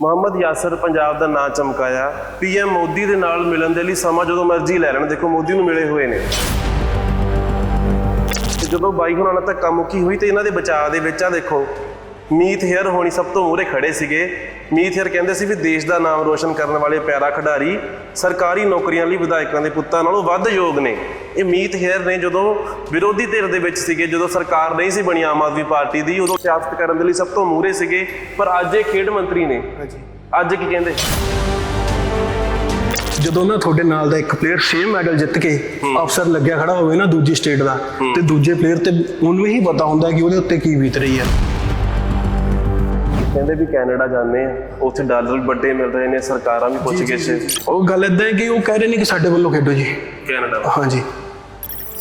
ਮੁਹੰਮਦ ਯਾਸਰ ਪੰਜਾਬ ਦਾ ਨਾਂ ਚਮਕਾਇਆ। ਪੀਐਮ ਮੋਦੀ ਦੇ ਨਾਲ ਮਿਲਣ ਦੇ ਲਈ ਸਮਾਂ ਜਦੋਂ ਮਰਜ਼ੀ ਲੈ ਲੈਣ, ਦੇਖੋ ਮੋਦੀ ਨੂੰ ਮਿਲੇ ਹੋਏ ਨੇ। ਜਦੋਂ ਬਾਈ ਹੁਣਾਂ ਨਾਲ ਧੱਕਾ ਮੁੱਕੀ ਹੋਈ ਤੇ ਇਹਨਾਂ ਦੇ ਬਚਾਅ ਦੇ ਵਿੱਚ ਆ ਦੇਖੋ, ਮੀਤ ਹੇਅਰ ਹੋਣੀ ਸਭ ਤੋਂ ਮੂਹਰੇ ਖੜੇ ਸੀਗੇ। ਮੀਤ ਹੇਅਰ ਕਹਿੰਦੇ ਸੀ ਵੀ ਦੇਸ਼ ਦਾ ਨਾਮ ਰੋਸ਼ਨ ਕਰਨ ਵਾਲੇ ਪਿਆਰਾ ਖਿਡਾਰੀ ਸਰਕਾਰੀ ਨੌਕਰੀਆਂ ਲਈ ਵਿਧਾਇਕਾਂ ਦੇ ਪੁੱਤਾਂ ਨਾਲੋਂ ਵੱਧ ਯੋਗ ਨੇ। ਇਹ ਮੀਤ ਹੇਅਰ ਨੇ ਜਦੋਂ ਵਿਰੋਧੀ ਧਿਰ ਦੇ ਵਿੱਚ ਸੀਗੇ ਜਦੋਂ ਸਰਕਾਰ ਨਹੀਂ ਸੀ ਬਣੀ ਆਮ ਆਦਮੀ ਪਾਰਟੀ ਦੀ ਉਦੋਂ ਸਿਆਸਤ ਕਰਨ ਦੇ ਲਈ ਸਭ ਤੋਂ ਮੂਹਰੇ ਸੀਗੇ। ਪਰ ਅੱਜ ਇਹ ਖੇਡ ਮੰਤਰੀ ਨੇ। ਅੱਜ ਕੀ ਕਹਿੰਦੇ? ਜਦੋਂ ਨਾ ਤੁਹਾਡੇ ਨਾਲ ਦਾ ਇੱਕ ਪਲੇਅਰ ਸੇਮ ਮੈਡਲ ਜਿੱਤ ਕੇ ਅਫਸਰ ਲੱਗਿਆ ਖੜਾ ਹੋਵੇ ਨਾ ਦੂਜੀ ਸਟੇਟ ਦਾ ਤੇ ਦੂਜੇ ਪਲੇਅਰ ਤੇ ਉਹਨੂੰ ਹੀ ਪਤਾ ਹੁੰਦਾ ਕਿ ਉਹਦੇ ਉੱਤੇ ਕੀ ਬੀਤ ਰਹੀ ਹੈ। ਕਹਿੰਦੇ ਵੀ ਕੈਨੇਡਾ ਜਾਂਦੇ ਆ ਉੱਥੇ ਡਾਲਰ ਵੱਡੇ ਮਿਲ ਰਹੇ ਨੇ ਸਰਕਾਰਾਂ ਵੀ ਪੁੱਛ ਗਏ ਸੀ ਉਹ ਗੱਲ ਇਦਾਂ ਹੈ ਕਿ ਉਹ ਕਹਿ ਰਹੇ ਨੇ ਕਿ ਸਾਡੇ ਵੱਲੋਂ ਖੇਡੋ ਜੀ। ਕੈਨੇਡਾ। ਹਾਂਜੀ।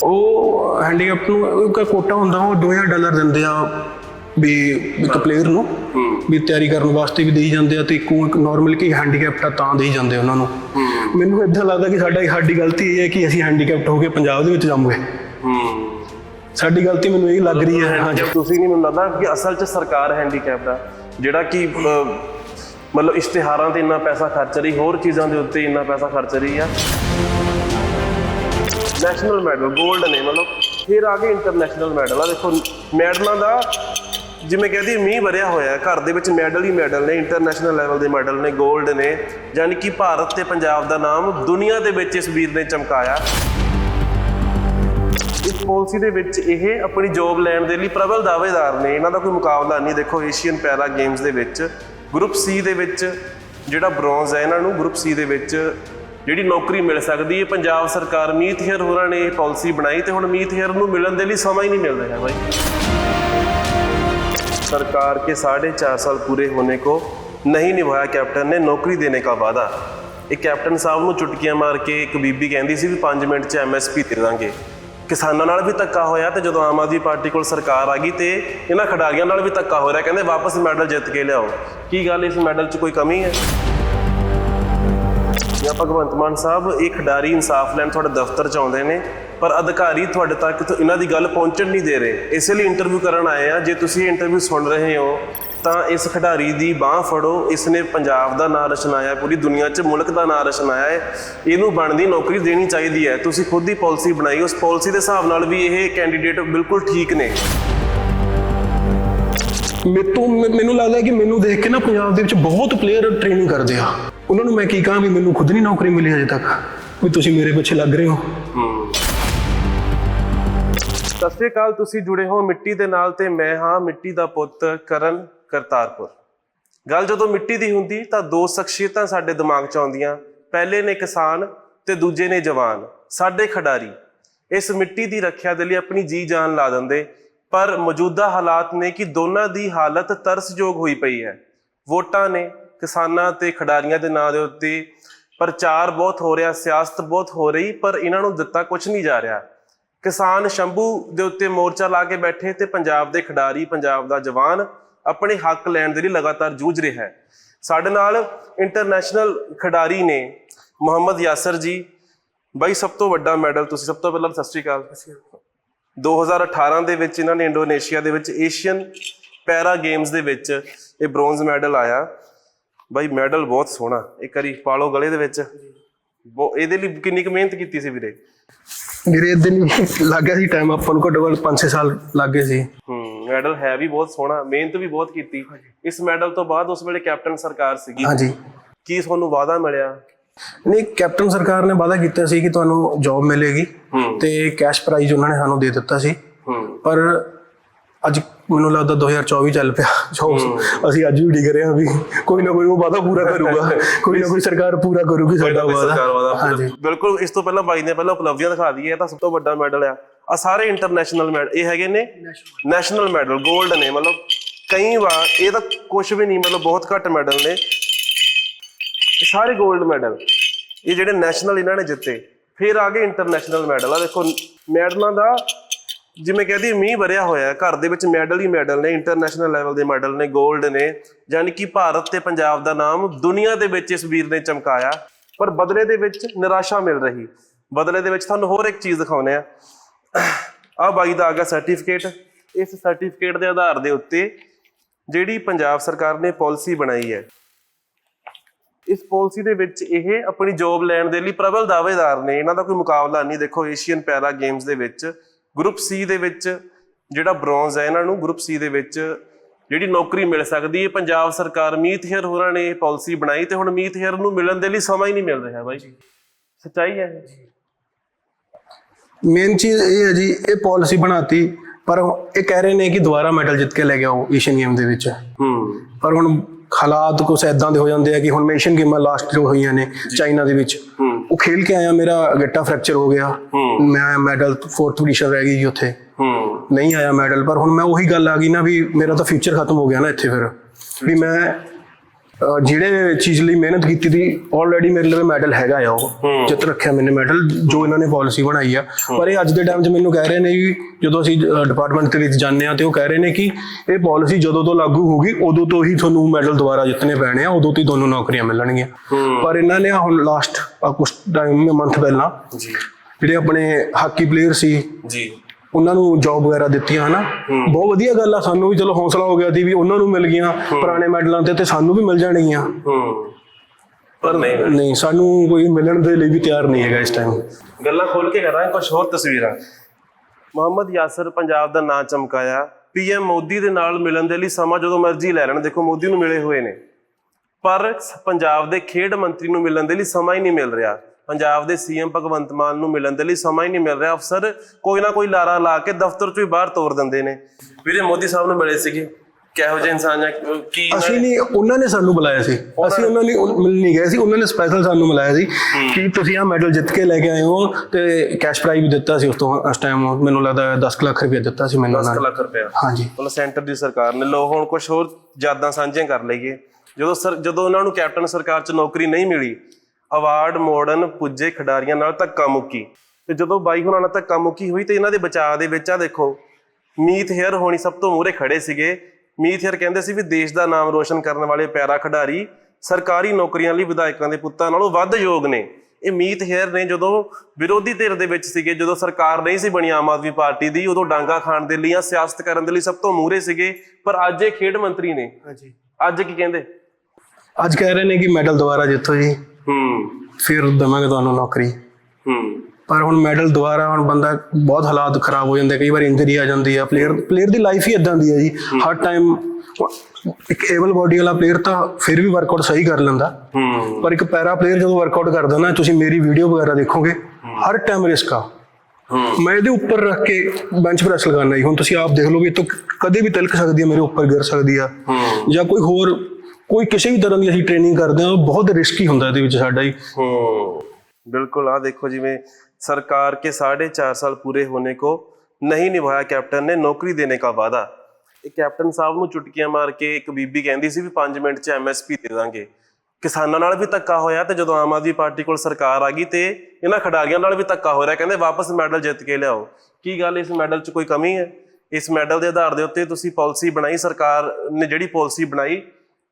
ਉਹ ਹੈਂਡੀਕੈਪ ਨੂੰ ਉਹਦਾ ਕੋਟਾ ਹੁੰਦਾ ਉਹ 2000 ਡਾਲਰ ਦਿੰਦੇ ਆ ਵੀ ਇੱਕ ਪਲੇਅਰ ਨੂੰ ਵੀ ਤਿਆਰੀ ਕਰਨ ਵਾਸਤੇ ਵੀ ਦੇਈ ਜਾਂਦੇ ਆ ਤੇ ਇੱਕੋ ਨਾਰਮਲ ਕੀ ਹੈਂਡੀਕੈਪਟ ਆ ਤਾਂ ਦੇਈ ਜਾਂਦੇ ਉਹਨਾਂ ਨੂੰ। ਮੈਨੂੰ ਇਦਾਂ ਲੱਗਦਾ ਕਿ ਸਾਡਾ ਸਾਡੀ ਗਲਤੀ ਇਹ ਹੈ ਕਿ ਅਸੀਂ ਹੈਂਡੀਕੈਪਟ ਹੋ ਕੇ ਪੰਜਾਬ ਦੇ ਵਿੱਚ ਜਾਵਾਂਗੇ। ਹੂੰ। ਸਾਡੀ ਗਲਤੀ ਮੈਨੂੰ ਇਹ ਲੱਗ ਰਹੀ ਹੈ ਹਾਂਜੀ। ਤੁਸੀਂ ਨਹੀਂ ਮੈਨੂੰ ਲੱਗਦਾ ਕਿ ਅਸਲ 'ਚ ਸਰਕਾਰ ਹੈਂਡੀਕੈਪ ਦਾ ਜਿਹੜਾ ਕਿ ਮਤਲਬ ਇਸ਼ਤਿਹਾਰਾਂ ਤੇ ਇੰਨਾ ਪੈਸਾ ਖਰਚ ਰਹੀ ਹੋਰ ਚੀਜ਼ਾਂ ਦੇ ਉੱਤੇ ਇੰਨਾ ਪੈਸਾ ਖਰਚ ਰਹੀ ਆ। ਨੈਸ਼ਨਲ ਮੈਡਲ 골ਡ ਨੇ ਮਤਲਬ ਫਿਰ ਆ ਗਏ ਇੰਟਰਨੈਸ਼ਨਲ ਮੈਡਲ ਆ ਦੇਖੋ, ਮੈਡਲਾਂ ਦਾ ਜਿਵੇਂ ਕਹਦੀ ਮੀਂਹ ਭਰਿਆ ਹੋਇਆ ਘਰ ਦੇ ਵਿੱਚ ਮੈਡਲ ਹੀ ਮੈਡਲ ਨੇ ਇੰਟਰਨੈਸ਼ਨਲ ਲੈਵਲ ਦੇ ਮੈਡਲ ਨੇ 골ਡ ਨੇ। ਯਾਨੀ ਕਿ ਭਾਰਤ ਤੇ ਪੰਜਾਬ ਦਾ ਨਾਮ ਦੁਨੀਆ ਦੇ ਵਿੱਚ ਇਸ ਵੀਰ ਨੇ ਚਮਕਾਇਆ। ਇਸ ਪਾਲਿਸੀ ਦੇ ਵਿੱਚ ਇਹ ਆਪਣੀ ਜੌਬ ਲੈਣ ਦੇ ਲਈ ਪ੍ਰਬਲ ਦਾਅਵੇਦਾਰ ਨੇ। ਇਹਨਾਂ ਦਾ ਕੋਈ ਮੁਕਾਬਲਾ ਨਹੀਂ। ਦੇਖੋ ਏਸ਼ੀਅਨ ਪੈਰਾ ਗੇਮਸ ਦੇ ਵਿੱਚ ਗਰੁੱਪ ਸੀ ਦੇ ਵਿੱਚ ਜਿਹੜਾ ਬ੍ਰੌਂਜ਼ ਹੈ, ਇਹਨਾਂ ਨੂੰ ਗਰੁੱਪ ਸੀ ਦੇ ਵਿੱਚ ਜਿਹੜੀ ਨੌਕਰੀ ਮਿਲ ਸਕਦੀ ਹੈ, ਪੰਜਾਬ ਸਰਕਾਰ ਮੀਤ ਹੇਅਰ ਹੋਰਾਂ ਨੇ ਇਹ ਪਾਲਿਸੀ ਬਣਾਈ ਤੇ ਹੁਣ ਮੀਤ ਹੇਅਰ ਨੂੰ ਮਿਲਣ ਦੇ ਲਈ ਸਮਾਂ ਹੀ ਨਹੀਂ ਮਿਲ ਰਿਹਾ ਭਾਈ ਸਰਕਾਰ ਕੇ 4.5 ਸਾਲ ਪੂਰੇ ਹੋਣੇ ਕੋ ਨਹੀਂ ਨਿਭਾਇਆ ਕੈਪਟਨ ਨੇ, ਨੌਕਰੀ ਦੇਣੇ ਦਾ ਵਾਅਦਾ। ਇਹ ਕੈਪਟਨ ਸਾਹਿਬ ਨੂੰ ਚੁਟਕੀਆਂ ਮਾਰ ਕੇ ਇੱਕ ਬੀਬੀ ਕਹਿੰਦੀ ਸੀ ਵੀ 5 ਮਿੰਟ 'ਚ ਐਮਐਸਪੀ ਦੇ ਦਾਂਗੇ। ਕਿਸਾਨਾਂ ਨਾਲ ਵੀ ਧੱਕਾ ਹੋਇਆ ਤੇ ਜਦੋਂ ਆਮ ਆਦਮੀ ਪਾਰਟੀ ਕੋਲ ਸਰਕਾਰ ਆ ਗਈ ਤੇ ਇਹਨਾਂ ਖਿਡਾਰੀਆਂ ਨਾਲ ਵੀ ਧੱਕਾ ਹੋ ਰਿਹਾ, ਕਹਿੰਦੇ ਵਾਪਸ ਮੈਡਲ ਜਿੱਤ ਕੇ ਲਿਆਓ। ਕੀ ਗੱਲ ਇਸ ਮੈਡਲ 'ਚ ਕੋਈ ਕਮੀ ਹੈ? ਜਾਂ ਭਗਵੰਤ ਮਾਨ ਸਾਹਿਬ, ਇਹ ਖਿਡਾਰੀ ਇਨਸਾਫ ਲੈਣ ਤੁਹਾਡੇ ਦਫ਼ਤਰ 'ਚ ਆਉਂਦੇ ਨੇ, ਪਰ ਅਧਿਕਾਰੀ ਤੁਹਾਡੇ ਤੱਕ ਇਹਨਾਂ ਦੀ ਗੱਲ ਪਹੁੰਚਣ ਨਹੀਂ ਦੇ ਰਹੇ। ਇਸੇ ਲਈ ਇੰਟਰਵਿਊ ਕਰਨ ਆਏ ਆ ਜੇ ਤੁਸੀਂ ਇੰਟਰਵਿਊ ਸੁਣ ਰਹੇ ਹੋ, ਤਾਂ ਇਸ ਖਿਡਾਰੀ ਦੀ ਬਾਹ ਫੜੋ। ਇਸ ਨੇ ਪੰਜਾਬ ਦਾ ਨਾਂ ਰਚਨਾਇਆ, ਪੂਰੀ ਦੁਨੀਆ 'ਚ ਮੁਲਕ ਦਾ ਨਾਂ ਰਚਨਾਇਆ ਹੈ। ਇਹਨੂੰ ਬਣਦੀ ਨੌਕਰੀ ਦੇਣੀ ਚਾਹੀਦੀ ਹੈ। ਤੁਸੀਂ ਖੁਦ ਹੀ ਪਾਲਿਸੀ ਬਣਾਈ। ਉਸ ਪਾਲਿਸੀ ਦੇ ਹਿਸਾਬ ਨਾਲ ਵੀ ਇਹ ਕੈਂਡੀਡੇਟ ਬਿਲਕੁਲ ਠੀਕ ਨੇ। ਮੇਤੋਂ ਮੈਨੂੰ ਲੱਗਦਾ ਕਿ ਮੈਨੂੰ ਦੇਖ ਕੇ ਨਾ ਪੰਜਾਬ ਦੇ ਵਿੱਚ ਬਹੁਤ ਪਲੇਅਰ ਟ੍ਰੇਨਿੰਗ ਕਰਦੇ ਆ। ਉਹਨਾਂ ਨੂੰ ਮੈਂ ਕੀ ਕਹਾਂ ਵੀ ਮੈਨੂੰ ਖੁਦ ਨਹੀਂ ਨੌਕਰੀ ਮਿਲੀ ਅਜੇ ਤੱਕ। ਵੀ ਤੁਸੀਂ ਮੇਰੇ ਪਿੱਛੇ ਲੱਗ ਰਹੇ ਹੋ। ਸਤਿ ਸ਼੍ਰੀ ਅਕਾਲ, ਤੁਸੀਂ ਜੁੜੇ ਹੋ ਮਿੱਟੀ ਦੇ ਨਾਲ ਤੇ ਮੈਂ ਹਾਂ ਮਿੱਟੀ ਦਾ ਪੁੱਤ ਕਰਨ ਕਰਤਾਰਪੁਰ। ਗੱਲ ਜਦੋਂ ਮਿੱਟੀ ਦੀ ਹੁੰਦੀ ਤਾਂ ਦੋ ਸ਼ਖਸੀਅਤਾਂ ਸਾਡੇ ਦਿਮਾਗ 'ਚ ਆਉਂਦੀਆਂ। ਪਹਿਲੇ ਨੇ ਕਿਸਾਨ ਤੇ ਦੂਜੇ ਨੇ ਜਵਾਨ, ਸਾਡੇ ਖਿਡਾਰੀ। ਇਸ ਮਿੱਟੀ ਦੀ ਰੱਖਿਆ ਦੇ ਲਈ ਆਪਣੀ ਜੀ ਜਾਨ ਲਾ ਦਿੰਦੇ। ਪਰ ਮੌਜੂਦਾ ਹਾਲਾਤ ਨੇ ਕਿ ਦੋਨਾਂ ਦੀ ਹਾਲਤ ਤਰਸਯੋਗ ਹੋਈ ਪਈ ਹੈ। ਵੋਟਾਂ ਨੇ ਕਿਸਾਨਾਂ ਤੇ ਖਿਡਾਰੀਆਂ ਦੇ ਨਾਂ ਦੇ ਉੱਤੇ ਪ੍ਰਚਾਰ ਬਹੁਤ ਹੋ ਰਿਹਾ, ਸਿਆਸਤ ਬਹੁਤ ਹੋ ਰਹੀ, ਪਰ ਇਹਨਾਂ ਨੂੰ ਦਿੱਤਾ ਕੁਝ ਨਹੀਂ ਜਾ ਰਿਹਾ। ਕਿਸਾਨ ਸ਼ੰਭੂ ਦੇ ਉੱਤੇ ਮੋਰਚਾ ਲਾ ਕੇ ਬੈਠੇ ਤੇ ਪੰਜਾਬ ਦੇ ਖਿਡਾਰੀ, ਪੰਜਾਬ ਦਾ ਜਵਾਨ ਆਪਣੇ ਹੱਕ ਲੈਣ ਦੇ ਲਈ ਲਗਾਤਾਰ ਜੂਝ ਰਿਹਾ ਹੈ। ਸਾਡੇ ਨਾਲ ਇੰਟਰਨੈਸ਼ਨਲ ਖਿਡਾਰੀ ਨੇ ਮੁਹੰਮਦ ਯਾਸਰ ਜੀ। ਬਾਈ, ਸਭ ਤੋਂ ਵੱਡਾ ਮੈਡਲ ਤੁਸੀਂ ਸਭ ਤੋਂ ਪਹਿਲਾਂ ਸਤਿ ਸ਼੍ਰੀ ਅਕਾਲ। 2018 ਦੇ ਵਿੱਚ ਇਹਨਾਂ ਨੇ ਇੰਡੋਨੇਸ਼ੀਆ ਦੇ ਵਿੱਚ ਏਸ਼ੀਅਨ ਪੈਰਾ ਗੇਮਸ ਦੇ ਵਿੱਚ ਇਹ ਬ੍ਰੌਂਜ਼ ਮੈਡਲ ਆਇਆ। ਬਾਈ ਮੈਡਲ ਬਹੁਤ ਸੋਹਣਾ। ਇੱਕ ਵਾਰੀ ਪਾਲੋ ਗਲੇ ਦੇ ਵਿੱਚ। ਇਹਦੇ ਲਈ ਕਿੰਨੀ ਕੁ ਮਿਹਨਤ ਕੀਤੀ ਸੀ ਵੀਰੇ? ਮੇਰੇ ਦਿਨ ਲੱਗ ਗਿਆ ਸੀ ਟਾਈਮ ਆਪਾਂ ਨੂੰ ਘੱਟੋ ਘੱਟ 5-6 ਸਾਲ ਲੱਗ ਸੀ। ਹੂੰ ਮੈਡਲ ਹੈ ਵੀ ਬਹੁਤ ਸੋਹਣਾ। ਮਿਹਨਤ ਵੀ ਬਹੁਤ ਕੀਤੀ। ਇਸ ਮੈਡਲ ਤੋਂ ਬਾਅਦ ਉਸ ਵੇਲੇ ਕੈਪਟਨ ਸਰਕਾਰ ਸੀਗੀ। ਹਾਂਜੀ। ਕੀ ਤੁਹਾਨੂੰ ਵਾਅਦਾ ਮਿਲਿਆ? ਨਹੀਂ ਕੈਪਟਨ ਸਰਕਾਰ ਨੇ ਵਾਅਦਾ ਕੀਤਾ ਸੀ ਕਿ ਤੁਹਾਨੂੰ ਜੌਬ ਮਿਲੇਗੀ। ਤੇ ਕੈਸ਼ ਪ੍ਰਾਈਜ਼ ਉਹਨਾਂ ਨੇ ਸਾਨੂੰ ਦੇ ਦਿੱਤਾ ਸੀ। ਪਰ ਅੱਜ ਮੈਨੂੰ ਲੱਗਦਾ 2024 ਚੱਲ ਪਿਆ। ਜੌਬ ਅਸੀਂ ਅੱਜ ਵੀ ਡਿਗ ਰਹੇ ਹਾਂ ਵੀ ਕੋਈ ਨਾ ਕੋਈ ਉਹ ਵਾਅਦਾ ਪੂਰਾ ਕਰੂਗਾ। ਕੋਈ ਨਾ ਕੋਈ ਸਰਕਾਰ ਪੂਰਾ ਕਰੂਗੀ ਸਾਡਾ ਵਾਦਾ ਬਿਲਕੁਲ ਇਸ ਤੋਂ ਪਹਿਲਾਂ ਬਾਈ ਨੇ ਪਹਿਲਾਂ ਉਪਲਬਧੀਆਂ ਦਿਖਾ ਦਈਏ ਇਹ ਤਾਂ ਸਭ ਤੋਂ ਵੱਡਾ ਮੈਡਲ ਆ। ਆ ਸਾਰੇ ਇੰਟਰਨੈਸ਼ਨਲ ਮੈਡਲ ਇਹ ਹੈਗੇ ਨੇ ਨੈਸ਼ਨਲ ਮੈਡਲ 골ਡ ਨੇ। ਮਤਲਬ ਕਈ ਵਾਰ ਇਹ ਤਾਂ ਕੁਝ ਵੀ ਨਹੀਂ ਮਤਲਬ ਬਹੁਤ ਘੱਟ ਮੈਡਲ ਨੇ। ਇਹ ਸਾਰੇ 골ਡ ਮੈਡਲ। ਇਹ ਜਿਹੜੇ ਨੈਸ਼ਨਲ ਇਹਨਾਂ ਨੇ ਜਿੱਤੇ, ਫਿਰ ਆ ਗਏ ਇੰਟਰਨੈਸ਼ਨਲ ਮੈਡਲ ਆ ਦੇਖੋ, ਮੈਡਲਾਂ ਦਾ ਜਿਵੇਂ ਕਹਦੀ ਮੀਂਹ ਭਰਿਆ ਹੋਇਆ ਘਰ ਦੇ ਵਿੱਚ ਮੈਡਲ ਹੀ ਮੈਡਲ ਨੇ ਇੰਟਰਨੈਸ਼ਨਲ ਲੈਵਲ ਦੇ ਮੈਡਲ ਨੇ 골ਡ ਨੇ। ਯਾਨੀ ਕਿ ਭਾਰਤ ਤੇ ਪੰਜਾਬ ਦਾ ਨਾਮ ਦੁਨੀਆ ਦੇ ਵਿੱਚ ਇਸ ਵੀਰ ਨੇ ਚਮਕਾਇਆ। ਪਰ ਬਦਲੇ ਦੇ ਵਿੱਚ ਨਿਰਾਸ਼ਾ ਮਿਲ ਰਹੀ। ਬਦਲੇ ਦੇ ਵਿੱਚ ਤੁਹਾਨੂੰ ਹੋਰ ਇੱਕ ਚੀਜ਼ ਦਿਖਾਉਨੇ ਆ ਆ ਬਾਈ ਦਾ ਆ ਗਿਆ ਸਰਟੀਫਿਕੇਟ ਇਸ ਸਰਟੀਫਿਕੇਟ ਦੇ ਆਧਾਰ ਦੇ ਉੱਤੇ ਜਿਹੜੀ ਪੰਜਾਬ ਸਰਕਾਰ ਨੇ ਪਾਲਿਸੀ ਬਣਾਈ ਹੈ ਇਸ ਪਾਲਿਸੀ ਦੇ ਵਿੱਚ ਇਹ ਆਪਣੀ ਜੋਬ ਲੈਣ ਦੇ ਲਈ ਪ੍ਰਬਲ ਦਾਅਵੇਦਾਰ ਨੇ। ਇਹਨਾਂ ਦਾ ਕੋਈ ਮੁਕਾਬਲਾ ਨਹੀਂ। ਦੇਖੋ ਏਸ਼ੀਅਨ ਪੈਰਾ ਗੇਮਸ ਦੇ ਵਿੱਚ ਗਰੁੱਪ ਸੀ ਦੇ ਵਿੱਚ ਜਿਹੜਾ ਬ੍ਰੌਂਜ਼ ਹੈ ਇਹਨਾਂ ਨੂੰ ਗਰੁੱਪ ਸੀ ਦੇ ਵਿੱਚ ਜਿਹੜੀ ਨੌਕਰੀ ਮਿਲ ਸਕਦੀ ਹੈ। ਪੰਜਾਬ ਸਰਕਾਰ ਮੀਤ ਹੇਅਰ ਹੋਰਾਂ ਨੇ ਇਹ ਪਾਲਿਸੀ ਬਣਾਈ ਤੇ ਹੁਣ ਮੀਤ ਹੇਅਰ ਨੂੰ ਮਿਲਣ ਦੇ ਲਈ ਸਮਾਂ ਹੀ ਨਹੀਂ ਮਿਲ ਰਿਹਾ ਬਾਈ। ਸੱਚਾਈ ਹੈ ਮੇਨ ਚੀਜ਼ ਇਹ ਹੈ ਜੀ ਇਹ ਪਾਲਿਸੀ ਬਣਾਤੀ ਪਰ ਇਹ ਕਹਿ ਰਹੇ ਨੇ ਕਿ ਦੁਬਾਰਾ ਮੈਡਲ ਜਿੱਤ ਕੇ ਲੈ ਕੇ ਆਓ ਏਸ਼ੀਅਨ ਗੇਮ ਦੇ ਵਿੱਚ। ਹੂੰ। ਪਰ ਹੁਣ ਹਾਲਾਤ ਕੁਛ ਐਦਾਂ ਦੇ ਹੋ ਜਾਂਦੇ ਆ ਕਿ ਹੁਣ ਮੈਂ ਏਸ਼ੀਅਨ ਗੇਮਾਂ ਲਾਸਟ ਜੋ ਹੋਈਆਂ ਨੇ ਚਾਈਨਾ ਦੇ ਵਿੱਚ। ਉਹ ਖੇਲ ਕੇ ਆਇਆ ਮੇਰਾ ਗੱਟਾ ਫ੍ਰੈਕਚਰ ਹੋ ਗਿਆ। ਮੈਂ ਮੈਡਲ 4th ਪੋਜੀਸ਼ਨ ਰਹਿ ਗਈ ਜੀ ਉੱਥੇ। ਨਹੀਂ ਆਇਆ ਮੈਡਲ ਪਰ ਹੁਣ ਮੈਂ ਉਹੀ ਗੱਲ ਆ ਗਈ ਨਾ ਵੀ ਮੇਰਾ ਤਾਂ ਫਿਊਚਰ ਖਤਮ ਹੋ ਗਿਆ ਨਾ ਇੱਥੇ ਫਿਰ। ਵੀ ਮੈਂ ਜਿਹੜੇ ਚੀਜ਼ ਲਈ ਮਿਹਨਤ ਕੀਤੀ ਸੀ ਆਲਰੇਡੀ ਮੇਰੇ ਲਈ ਮੈਡਲ ਹੈਗਾ ਆ ਉਹ। ਜਿੱਤ ਰੱਖਿਆ ਮੈਨੇ ਮੈਡਲ ਜੋ ਇਹਨਾਂ ਨੇ ਪਾਲਿਸੀ ਬਣਾਈ ਆ। ਪਰ ਇਹ ਅੱਜ ਦੇ ਟਾਈਮ 'ਚ ਮੈਨੂੰ ਕਹਿ ਰਹੇ ਨੇ ਕਿ ਜਦੋਂ ਅਸੀਂ ਡਿਪਾਰਟਮੈਂਟ ਦੇ ਵਿੱਚ ਜਾਂਦੇ ਆ ਤੇ ਉਹ ਕਹਿ ਰਹੇ ਨੇ ਕਿ ਇਹ ਪਾਲਿਸੀ ਜਦੋਂ ਤੋਂ ਲਾਗੂ ਹੋਗੀ ਉਦੋਂ ਤੋਂ ਹੀ ਤੁਹਾਨੂੰ ਮੈਡਲ ਦੁਬਾਰਾ ਜਿੱਤਨੇ ਪੈਣੇ ਆ ਉਦੋਂ ਤੋਂ ਹੀ ਤੁਹਾਨੂੰ ਨੌਕਰੀਆਂ ਮਿਲਣਗੀਆਂ। ਪਰ ਇਹਨਾਂ ਨੇ ਹੁਣ ਲਾਸਟ ਕੁਝ ਟਾਈਮ ਮੰਥ ਪਹਿਲਾਂ ਜੀ। ਜਿਹੜੇ ਆਪਣੇ ਹਾਕੀ ਪਲੇਅਰ ਸੀ ਜੀ। ਉਹਨਾਂ ਨੂੰ ਜੌਬ ਵਗੈਰਾ ਦਿੱਤੀਆਂ ਹਨਾ? ਬਹੁਤ ਵਧੀਆ ਗੱਲ ਆ ਸਾਨੂੰ ਵੀ ਚਲੋ ਹੌਸਲਾ ਹੋ ਗਿਆ ਦੀ ਵੀ ਉਹਨਾਂ ਨੂੰ ਮਿਲ ਗਈਆਂ ਪੁਰਾਣੇ ਮੈਡਲਾਂ ਤੇ ਤੇ ਸਾਨੂੰ ਵੀ ਮਿਲ ਜਾਣਗੀਆਂ। ਪਰ ਨਹੀਂ ਨਹੀਂ ਸਾਨੂੰ ਕੋਈ ਮਿਲਣ ਦੇ ਲਈ ਵੀ ਤਿਆਰ ਨਹੀਂ ਹੈਗਾ ਇਸ ਟਾਈਮ ਗੱਲਾਂ ਖੋਲ ਕੇ ਕਰਾਂਗੇ ਕੁਝ ਹੋਰ ਤਸਵੀਰਾਂ। ਮੁਹੰਮਦ ਯਾਸਰ ਪੰਜਾਬ ਦਾ ਨਾਂ ਚਮਕਾਇਆ। ਪੀਐਮ ਮੋਦੀ ਦੇ ਨਾਲ ਮਿਲਣ ਦੇ ਲਈ ਸਮਾਂ ਜਦੋਂ ਮਰਜ਼ੀ ਲੈ ਲੈਣ ਦੇਖੋ ਮੋਦੀ ਨੂੰ ਮਿਲੇ ਹੋਏ ਨੇ। ਪਰ ਪੰਜਾਬ ਦੇ ਖੇਡ ਮੰਤਰੀ ਨੂੰ ਮਿਲਣ ਦੇ ਲਈ ਸਮਾਂ ਹੀ ਨਹੀਂ ਮਿਲ ਰਿਹਾ। ਪੰਜਾਬ ਦੇ ਸੀਐਮ ਭਗਵੰਤ ਮਾਨ ਨੂੰ ਮਿਲਣ ਦੇ ਲਈ ਸਮਾਂ ਹੀ ਨਹੀਂ ਮਿਲ ਰਿਹਾ। ਅਫਸਰ ਕੋਈ ਨਾ ਕੋਈ ਲਾਰਾ ਲਾ ਕੇ ਦਫ਼ਤਰ ਚੋਂ ਹੀ ਬਾਹਰ ਤੋਰ ਦਿੰਦੇ ਨੇ। ਵੀਰੇ ਮੋਦੀ ਸਾਹਿਬ ਨੂੰ ਮਿਲੇ ਸੀਗੇ। ਕਿਹੋ ਜਿਹੇ ਇਨਸਾਨ ਹੈ ਕੀ ਅਸੀਂ ਨਹੀਂ ਉਹਨਾਂ ਨੇ ਸਾਨੂੰ ਬੁਲਾਇਆ ਸੀ। ਅਸੀਂ ਉਹਨਾਂ ਲਈ ਉਨ- ਮਿਲਣ ਨਹੀਂ ਗਏ ਸੀ। ਉਹਨਾਂ ਨੇ ਸਪੈਸ਼ਲ ਸਾਨੂੰ ਬੁਲਾਇਆ ਸੀ ਕਿ ਤੁਸੀਂ ਆ ਮੈਡਲ ਜਿੱਤ ਕੇ ਲੈ ਕੇ ਆਏ ਹੋ ਤੇ ਕੈਸ਼ ਪ੍ਰਾਈਜ਼ ਵੀ ਦਿੱਤਾ ਸੀ ਉਸ ਤੋਂ ਉਸ ਟਾਈਮ ਮੈਨੂੰ ਲੱਗਦਾ 10 ਲੱਖ ਰੁਪਏ ਦਿੱਤਾ ਸੀ ਮੈਨੂੰ ਉਹਨਾਂ 10 ਨੇ। ਲੱਖ ਰੁਪਇਆ। ਹਾਂਜੀ। ਮਤਲਬ ਸੈਂਟਰ ਦੀ ਸਰਕਾਰ ਨੇ। ਲੋ ਹੁਣ ਕੁਝ ਹੋਰ ਯਾਦਾਂ ਸਾਂਝੀਆਂ ਕਰ ਲਈਏ। ਜਦੋਂ ਸਰ ਜਦੋਂ ਉਹਨਾਂ ਨੂੰ ਕੈਪਟਨ ਸਰਕਾਰ 'ਚ ਨੌਕਰੀ ਨਹੀਂ ਮਿਲੀ ਅਵਾਰਡ ਮੋਡਰਨ ਪੁੱਜੇ ਖਿਡਾਰੀਆਂ ਨਾਲ ਧੱਕਾ ਮੁੱਕੀ। ਤੇ ਜਦੋਂ ਬਾਈ ਹੁਣਾਂ ਨਾਲ ਧੱਕਾ ਮੁੱਕੀ ਹੋਈ ਤੇ ਇਹਨਾਂ ਦੇ ਬਚਾਅ ਦੇ ਵਿੱਚ ਆ ਦੇਖੋ ਮੀਤ ਹੇਅਰ ਹੋਣੀ ਸਭ ਤੋਂ ਮੂਹਰੇ ਖੜੇ ਸੀਗੇ। ਮੀਤ ਹੇਅਰ ਕਹਿੰਦੇ ਸੀ ਵੀ ਦੇਸ਼ ਦਾ ਨਾਮ ਰੋਸ਼ਨ ਕਰਨ ਵਾਲੇ ਪਿਆਰਾ ਖਿਡਾਰੀ ਸਰਕਾਰੀ ਨੌਕਰੀਆਂ ਲਈ ਵਿਧਾਇਕਾਂ ਦੇ ਪੁੱਤਾਂ ਨਾਲੋਂ ਵੱਧ ਯੋਗ ਨੇ। ਇਹ ਮੀਤ ਹੇਅਰ ਨੇ ਜਦੋਂ ਵਿਰੋਧੀ ਧਿਰ ਦੇ ਵਿੱਚ ਸੀਗੇ ਜਦੋਂ ਸਰਕਾਰ ਨਹੀਂ ਸੀ ਬਣੀ ਆਮ ਆਦਮੀ ਪਾਰਟੀ ਦੀ ਉਦੋਂ ਡਾਂਗਾ ਖਾਣ ਦੇ ਲਈ ਜਾਂ ਸਿਆਸਤ ਕਰਨ ਦੇ ਲਈ ਸਭ ਤੋਂ ਮੂਹਰੇ ਸੀਗੇ ਪਰ ਅੱਜ ਇਹ ਖੇਡ ਮੰਤਰੀ ਨੇ। ਹਾਂਜੀ। ਅੱਜ ਕੀ ਕਹਿੰਦੇ? ਅੱਜ ਕਹਿ ਰਹੇ ਨੇ ਕਿ ਮੈਡਲ ਦੁਬਾਰਾ ਜਿੱਤੋ ਜੀ। ਹੂੰ। ਫਿਰ ਦਵਾਂਗੇ ਤੁਹਾਨੂੰ ਨੌਕਰੀ। ਹੂੰ। ਪਰ ਹੁਣ ਮੈਡਲ ਦੁਬਾਰਾ ਹੁਣ ਬੰਦਾ ਬਹੁਤ ਹਾਲਾਤ ਖਰਾਬ ਹੋ ਜਾਂਦੇ ਕਈ ਵਾਰ ਇੰਜਰੀ ਆ ਜਾਂਦੀ ਆ। ਪਲੇਅਰ ਪਲੇਅਰ ਦੀ ਲਾਈਫ ਹੀ ਇਦਾਂ ਦੀ ਹੈ ਜੀ। ਹਰ ਟਾਈਮ ਇੱਕ ਏਬਲ ਬਾਡੀ ਵਾਲਾ ਪਲੇਅਰ ਤਾਂ ਫਿਰ ਵੀ ਵਰਕਆਊਟ ਸਹੀ ਕਰ ਲੈਂਦਾ। ਹੂੰ। ਪਰ ਇੱਕ ਪੈਰਾ ਪਲੇਅਰ ਜਦੋਂ ਵਰਕਆਊਟ ਕਰਦਾ ਨਾ ਤੁਸੀਂ ਮੇਰੀ ਵੀਡੀਓ ਵਗੈਰਾ ਦੇਖੋਗੇ ਹਰ ਟਾਈਮ ਰਿਸਕ ਆ। ਹੂੰ। ਮੈਂ ਇਹਦੇ ਉੱਪਰ ਰੱਖ ਕੇ ਬੈਂਚ ਪ੍ਰੈਸ ਲਗਾਉਣਾ ਜੀ। ਹੁਣ ਤੁਸੀਂ ਆਪ ਦੇਖ ਲਓ ਵੀ ਇਹ ਤੋਂ ਕਦੇ ਵੀ ਤਿਲਕ ਸਕਦੀ ਹੈ ਮੇਰੇ ਉੱਪਰ ਗਿਰ ਸਕਦੀ ਆ। ਹੂੰ। ਜਾਂ ਕੋਈ ਹੋਰ ਕੋਈ ਕਿਸੇ ਵੀ ਤਰ੍ਹਾਂ ਦੀ ਅਸੀਂ ਟ੍ਰੇਨਿੰਗ ਕਰਦੇ ਹਾਂ ਬਹੁਤ ਰਿਸਕੀ ਹੁੰਦਾ ਇਹਦੇ ਵਿੱਚ ਸਾਡਾ ਹੀ। ਹੂੰ। ਬਿਲਕੁਲ ਆ ਦੇਖੋ ਜਿਵੇਂ ਸਰਕਾਰ ਕੇ साढ़े चार साल पूरे होने को नहीं निभाया कैप्टन ने नौकरी देने का वादा ਇਹ ਕੈਪਟਨ ਸਾਹਿਬ ਨੂੰ ਚੁਟਕੀਆਂ ਮਾਰ ਕੇ ਇੱਕ ਬੀਬੀ ਕਹਿੰਦੀ ਸੀ ਵੀ 5 ਮਿੰਟ 'ਚ ਐਮਐਸਪੀ ਦੇ ਦਾਂਗੇ। ਕਿਸਾਨਾਂ ਨਾਲ ਵੀ ਧੱਕਾ ਹੋਇਆ ਤੇ ਜਦੋਂ ਆਮ ਆਦਮੀ ਪਾਰਟੀ ਕੋਲ ਸਰਕਾਰ ਆ ਗਈ ਤੇ ਇਹਨਾਂ ਖਿਡਾਰੀਆਂ ਨਾਲ ਵੀ ਧੱਕਾ ਹੋ ਰਿਹਾ, ਕਹਿੰਦੇ ਵਾਪਸ ਮੈਡਲ ਜਿੱਤ ਕੇ ਲਿਆਓ। ਕੀ ਗੱਲ, ਇਸ ਮੈਡਲ 'ਚ ਕੋਈ ਕਮੀ ਹੈ? ਇਸ ਮੈਡਲ ਦੇ ਆਧਾਰ ਦੇ ਉੱਤੇ ਤੁਸੀਂ ਪਾਲਿਸੀ ਬਣਾਈ, ਸਰਕਾਰ ਨੇ ਜਿਹੜੀ ਪਾਲਿਸੀ ਬਣਾਈ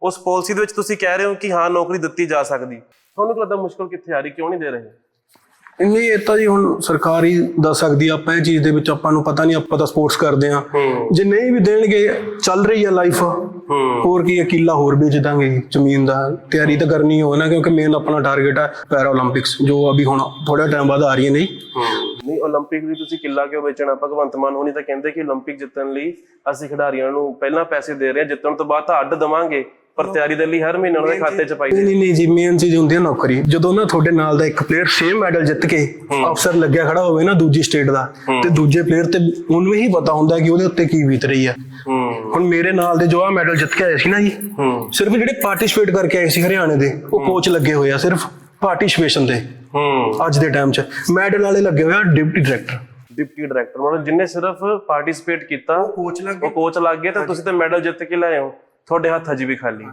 ਉਸ ਪਾਲਿਸੀ ਦੇ ਵਿੱਚ ਤੁਸੀਂ ਕਹਿ ਰਹੇ ਹੋ ਕਿ ਹਾਂ ਨੌਕਰੀ ਦਿੱਤੀ ਜਾ ਸਕਦੀ। ਤੁਹਾਨੂੰ ਕੀ ਲੱਗਦਾ ਮੁਸ਼ਕਲ ਕਿੱਥੇ ਆ ਰਹੀ ਕਿਉਂ ਨਹੀਂ ਦੇ ਰਹੇ? ਨਹੀਂ ਇਹ ਤਾਂ ਜੀ ਹੁਣ ਸਰਕਾਰ ਦੱਸ ਸਕਦੀ ਆ ਆਪਾਂ ਚੀਜ਼ ਦੇ ਵਿੱਚ ਆਪਾਂ ਨੂੰ ਪਤਾ ਨਹੀਂ ਆਪਾਂ ਤਾਂ ਸਪੋਰਟਸ ਕਰਦੇ ਆ। ਜੇ ਨਹੀਂ ਵੀ ਦੇਣਗੇ ਚੱਲ ਰਹੀ ਆ ਲਾਈਫ ਹੋਰ ਕੀ ਅਕੀਲਾ ਹੋਰ ਵੇਚ ਦਾਂਗੇ ਜ਼ਮੀਨ ਦਾ। ਤਿਆਰੀ ਤਾਂ ਕਰਨੀ ਹੋ ਨਾ ਕਿਉਂਕਿ ਮੇਨ ਆਪਣਾ ਟਾਰਗੇਟ ਆ ਪੈਰਾ 올림픽ਸ ਜੋ ਅਭੀ ਹੁਣ ਥੋੜਾ ਟਾਈਮ ਬਾਅਦ ਆ ਰਹੀ ਹੈ ਨਹੀਂ? ਨਹੀਂ 올림픽 ਦੀ ਤੁਸੀਂ ਕਿੱਲਾ ਕਿਉਂ ਵੇਚਣਾ? ਭਗਵੰਤ ਮਾਨ ਹੋਣੀ ਤਾਂ ਕਹਿੰਦੇ ਕਿ 올림픽 ਜਿੱਤਣ ਲਈ ਅਸੀਂ ਖਿਡਾਰੀਆਂ ਨੂੰ ਪਹਿਲਾਂ ਪੈਸੇ ਦੇ ਰਹੇ ਜਿੱਤਣ ਤੋਂ ਬਾਅਦ ਤਾਂ ਅੱਡ ਦਵਾਂਗੇ। ਪਰ ਤਿਆਰੀ ਦੇ ਲਈ ਹਰ ਮਹੀਨੇ ਉਹਨਾਂ ਦੇ ਖਾਤੇ 'ਚ ਪਾਈ ਨਹੀਂ ਨਹੀਂ ਨਹੀਂ ਜੀ ਮੇਨ ਚੀਜ਼ ਹੁੰਦੀ ਹੈ ਨੌਕਰੀ। ਜਦੋਂ ਨਾ ਤੁਹਾਡੇ ਨਾਲ ਦਾ ਇੱਕ ਪਲੇਅਰ ਸੇਮ ਮੈਡਲ ਜਿੱਤ ਕੇ ਅਫਸਰ ਲੱਗਿਆ ਖੜਾ ਹੋਵੇ ਨਾ ਦੂਜੀ ਸਟੇਟ ਦਾ ਤੇ ਦੂਜੇ ਪਲੇਅਰ ਤੇ ਉਹਨੂੰ ਹੀ ਪਤਾ ਹੁੰਦਾ ਕਿ ਉਹਦੇ ਉੱਤੇ ਕੀ ਬੀਤ ਰਹੀ ਹੈ। ਹੁਣ ਮੇਰੇ ਨਾਲ ਦੇ ਜੋ ਆ ਮੈਡਲ ਜਿੱਤ ਕੇ ਆਏ ਸੀ ਨਾ ਜੀ ਸਿਰਫ ਜਿਹੜੇ ਪਾਰਟਿਸਿਪੇਟ ਕਰਕੇ ਆਏ ਸੀ ਹਰਿਆਣੇ ਦੇ ਉਹ ਕੋਚ ਲੱਗੇ ਹੋਏ ਆ ਸਿਰਫ ਪਾਰਟਿਸਿਪੇਸ਼ਨ ਦੇ। ਅੱਜ ਦੇ ਟਾਈਮ 'ਚ। ਮੈਡਲ ਵਾਲੇ ਲੱਗੇ ਹੋਏ ਆ ਡਿਪਟੀ ਡਾਇਰੈਕਟਰ ਡਿਪਟੀ ਡਾਇਰੈਕਟਰ ਮਤਲਬ ਜਿੰਨੇ ਸਿਰਫ ਪਾਰਟਿਸਿਪੇਟ ਕੀਤਾ ਕੋਚ ਲੱਗ ਉਹ ਕੋਚ ਲੱਗ ਗਏ ਤਾਂ ਤੁਸੀਂ ਤਾਂ ਮੈਡਲ ਜਿੱਤ ਕੇ ਲਾਏ ਹੋ। ਤੁਹਾਡੇ ਹੱਥ ਅਜੇ ਵੀ ਖਾਲੀ।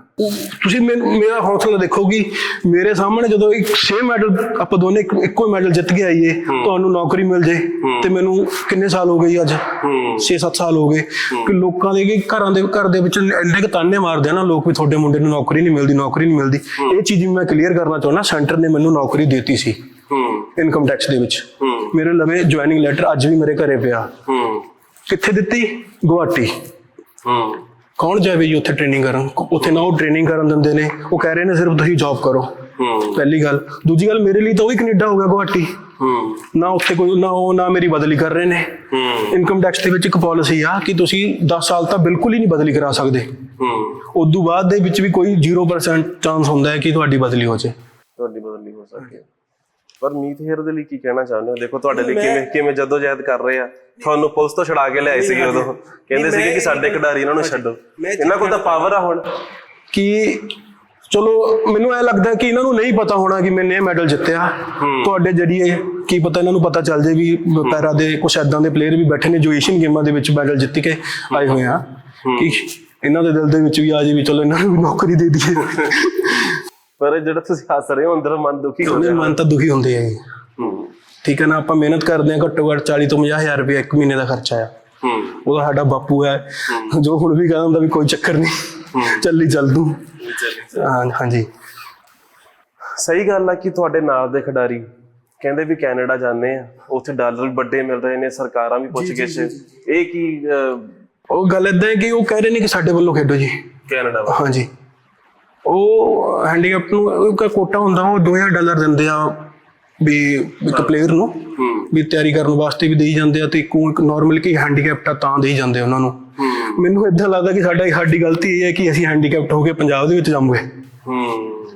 ਤੁਸੀਂ ਮੈਨੂੰ- ਮੇਰਾ ਹੌਸਲਾ ਦੇਖੋਗੀ ਮੇਰੇ ਸਾਹਮਣੇ ਜਦੋਂ ਇੱਕ ਸੇਮ ਮੈਡਲ ਆਪਾਂ ਦੋਨੇ ਇੱਕ- ਇੱਕੋ ਮੈਡਲ ਜਿੱਤ ਕੇ ਆਈਏ ਤੁਹਾਨੂੰ ਨੌਕਰੀ ਮਿਲ ਜੇ ਤੇ ਮੈਨੂੰ ਕਿੰਨੇ ਸਾਲ ਹੋ ਗਏ ਅੱਜ? ਹੂੰ। 6-7 ਸਾਲ ਹੋ ਗਏ। ਕਿ ਲੋਕਾਂ ਦੇ ਘਰਾਂ ਦੇ ਘਰ ਦੇ ਵਿੱਚ ਇੰਨੇ ਕੁ ਤਾਨੇ ਮਾਰਦੇ ਆ ਨਾ ਲੋਕ ਵੀ ਤੁਹਾਡੇ ਮੁੰਡੇ ਨੂੰ ਨੌਕਰੀ ਨਹੀਂ ਮਿਲਦੀ ਨੌਕਰੀ ਨਹੀਂ ਮਿਲਦੀ। ਇਹ ਚੀਜ਼ ਵੀ ਮੈਂ ਕਲੀਅਰ ਕਰਨਾ ਚਾਹੁੰਦਾ ਸੈਂਟਰ ਨੇ ਮੈਨੂੰ ਨੌਕਰੀ ਦਿੱਤੀ ਸੀ। ਹੂੰ। ਇਨਕਮ ਟੈਕਸ ਦੇ ਵਿੱਚ। ਹੂੰ। ਮੇਰੇ ਲਵੇ ਜੁਆਇਨਿੰਗ ਲੈਟਰ ਅੱਜ ਵੀ ਮੇਰੇ ਘਰੇ ਪਿਆ। ਹੂੰ। ਕਿੱਥੇ ਦਿੱਤੀ? ਗੁਹਾਟੀ। ਹੂੰ। ਕੌਣ ਜਾਵੇ ਜੀ ਉੱਥੇ ਟ੍ਰੇਨਿੰਗ ਕਰਨ? ਉੱਥੇ ਨਾ ਉਹ ਟ੍ਰੇਨਿੰਗ ਕਰਨ ਦਿੰਦੇ ਨੇ। ਉਹ ਕਹਿ ਰਹੇ ਨੇ ਸਿਰਫ ਤੁਸੀਂ ਜੌਬ ਕਰੋ। ਹੂੰ। ਪਹਿਲੀ ਗੱਲ। ਦੂਜੀ ਗੱਲ ਮੇਰੇ ਲਈ ਤਾਂ ਉਹ ਹੀ ਕੈਨੇਡਾ ਹੋ ਗਿਆ ਗੁਹਾਟੀ। ਹੂੰ। ਨਾ ਉੱਥੇ ਕੋਈ ਨਾ ਉਹ ਨਾ ਮੇਰੀ ਬਦਲੀ ਕਰ ਰਹੇ ਨੇ। ਹੂੰ। ਇਨਕਮ ਟੈਕਸ ਦੇ ਵਿੱਚ ਇੱਕ ਪਾਲਿਸੀ ਆ ਕਿ ਤੁਸੀਂ 10 ਸਾਲ ਤੱਕ ਬਿਲਕੁਲ ਹੀ ਨਹੀਂ ਬਦਲੀ ਕਰਾ ਸਕਦੇ। ਹੂੰ। ਉਦੋਂ ਬਾਅਦ ਦੇ ਵਿੱਚ ਵੀ ਕੋਈ 0% ਚਾਂਸ ਹੁੰਦਾ ਹੈ ਕਿ ਤੁਹਾਡੀ ਬਦਲੀ ਹੋ ਜਾਏ। ਤੁਹਾਡੀ ਬਦਲੀ ਹੋ ਸਕਦੀ ਹੈ। ਪਰ ਮੀਤ ਹੇਰ ਦੇ ਲਈ ਕੀ ਕਹਿਣਾ ਚਾਹੁੰਦੇ ਹੋ? ਦੇਖੋ ਤੁਹਾਡੇ ਲਈ ਕਿਵੇਂ ਕਿਵੇਂ ਜਦੋਜਹਿਦ ਕਰ ਰਹੇ ਆ। ਤੁਹਾਨੂੰ ਪੁਲਿਸ ਤੋਂ ਛੁਡਾ ਕੇ ਲਿਆਏ ਸੀਗੇ ਉਦੋਂ। ਕਹਿੰਦੇ ਸੀਗੇ ਕਿ ਸਾਡੇ ਖਿਡਾਰੀ ਇਹਨਾਂ ਨੂੰ ਛੱਡੋ। ਇਹਨਾਂ ਕੋਲ ਤਾਂ ਪਾਵਰ ਆ ਹੁਣ। ਕਿ ਚਲੋ ਮੈਨੂੰ ਐ ਲੱਗਦਾ ਕਿ ਇਹਨਾਂ ਨੂੰ ਨਹੀਂ ਪਤਾ ਹੋਣਾ ਕਿ ਮੈਨੇ ਇਹ ਮੈਡਲ ਜਿੱਤਿਆ। ਤੁਹਾਡੇ ਜਰੀਏ ਕੀ ਪਤਾ ਇਹਨਾਂ ਨੂੰ ਪਤਾ ਚੱਲ ਜੇ ਵੀ ਪੈਰਾ ਦੇ ਕੁਝ ਐਦਾਂ ਦੇ ਪਲੇਅਰ ਵੀ ਬੈਠੇ ਨੇ ਜੋ ਏਸ਼ੀਅਨ ਗੇਮਾਂ ਦੇ ਵਿੱਚ ਮੈਡਲ ਜਿੱਤ ਕੇ ਆਏ ਹੋਏ ਆ। ਕਿ ਇਹਨਾਂ ਦੇ ਦਿਲ ਦੇ ਵਿੱਚ ਵੀ ਆ ਜੇ ਵੀ ਚਲੋ ਇਹਨਾਂ ਨੂੰ ਵੀ ਨੌਕਰੀ ਦੇ ਦਈਏ। ਪਰ ਜਿਹੜਾ ਤੁਸੀਂ ਹੱਸ ਰਹੇ ਹੋ ਅੰਦਰ ਮਨ ਦੁਖੀ ਹੋ ਉਹਨੇ ਮਨ ਤਾਂ ਦੁਖੀ ਹੁੰਦੇ ਆ ਹੂੰ। ਠੀਕ ਹੈ ਨਾ ਆਪਾਂ ਮਿਹਨਤ ਕਰਦੇ ਆ ਘੱਟੋ ਘੱਟ 40 ਤੋਂ 50 ਹਜ਼ਾਰ ਰੁਪਏ ਇੱਕ ਮਹੀਨੇ ਦਾ ਖਰਚਾ ਆ। ਹੂੰ। ਉਹਦਾ ਸਾਡਾ ਬਾਪੂ ਹੈ। ਜੋ ਹੁਣ ਵੀ ਕਹਿੰਦਾ ਹੁੰਦਾ ਵੀ ਕੋਈ ਚੱਕਰ ਨਹੀਂ। ਚੱਲੀ ਚੱਲ ਤੂੰ। ਹਾਂ ਹਾਂਜੀ। ਸਹੀ ਗੱਲ ਆ ਕਿ ਤੁਹਾਡੇ ਨਾਲ ਦੇ ਖਿਡਾਰੀ ਕਹਿੰਦੇ ਵੀ ਕੈਨੇਡਾ ਜਾਂਦੇ ਆ ਉੱਥੇ ਡਾਲਰ ਵੱਡੇ ਮਿਲ ਰਹੇ ਨੇ ਸਰਕਾਰਾਂ ਵੀ ਪੁੱਛ ਗਏ ਸੀ ਇਹ ਕੀ ਉਹ ਗੱਲ ਇਦਾਂ ਹੈ ਕਿ ਉਹ ਕਹਿ ਰਹੇ ਨੇ ਕਿ ਸਾਡੇ ਵੱਲੋਂ ਖੇਡੋ ਜੀ। ਕੈਨੇਡਾ ਹਾਂਜੀ। ਉਹ ਹੈਂਡੀਕੈਪ ਨੂੰ ਉਹਦਾ ਕੋਟਾ ਹੁੰਦਾ ਉਹ 2000 ਡਾਲਰ ਦਿੰਦੇ ਆ ਵੀ ਇੱਕ ਪਲੇਅਰ ਨੂੰ ਵੀ ਤਿਆਰੀ ਕਰਨ ਵਾਸਤੇ ਵੀ ਦੇਈ ਜਾਂਦੇ ਆ ਤੇ ਇੱਕ ਨਾਰਮਲ ਕਿ ਹੈਂਡੀਕੈਪਟ ਆ ਤਾਂ ਦੇਈ ਜਾਂਦੇ ਉਹਨਾਂ ਨੂੰ। ਮੈਨੂੰ ਇਦਾਂ ਲੱਗਦਾ ਕਿ ਸਾਡਾ ਸਾਡੀ ਗਲਤੀ ਇਹ ਹੈ ਕਿ ਅਸੀਂ ਹੈਂਡੀਕੈਪਟ ਹੋ ਕੇ ਪੰਜਾਬ ਦੇ ਵਿੱਚ ਜਾਵਾਂਗੇ ਹੂੰ।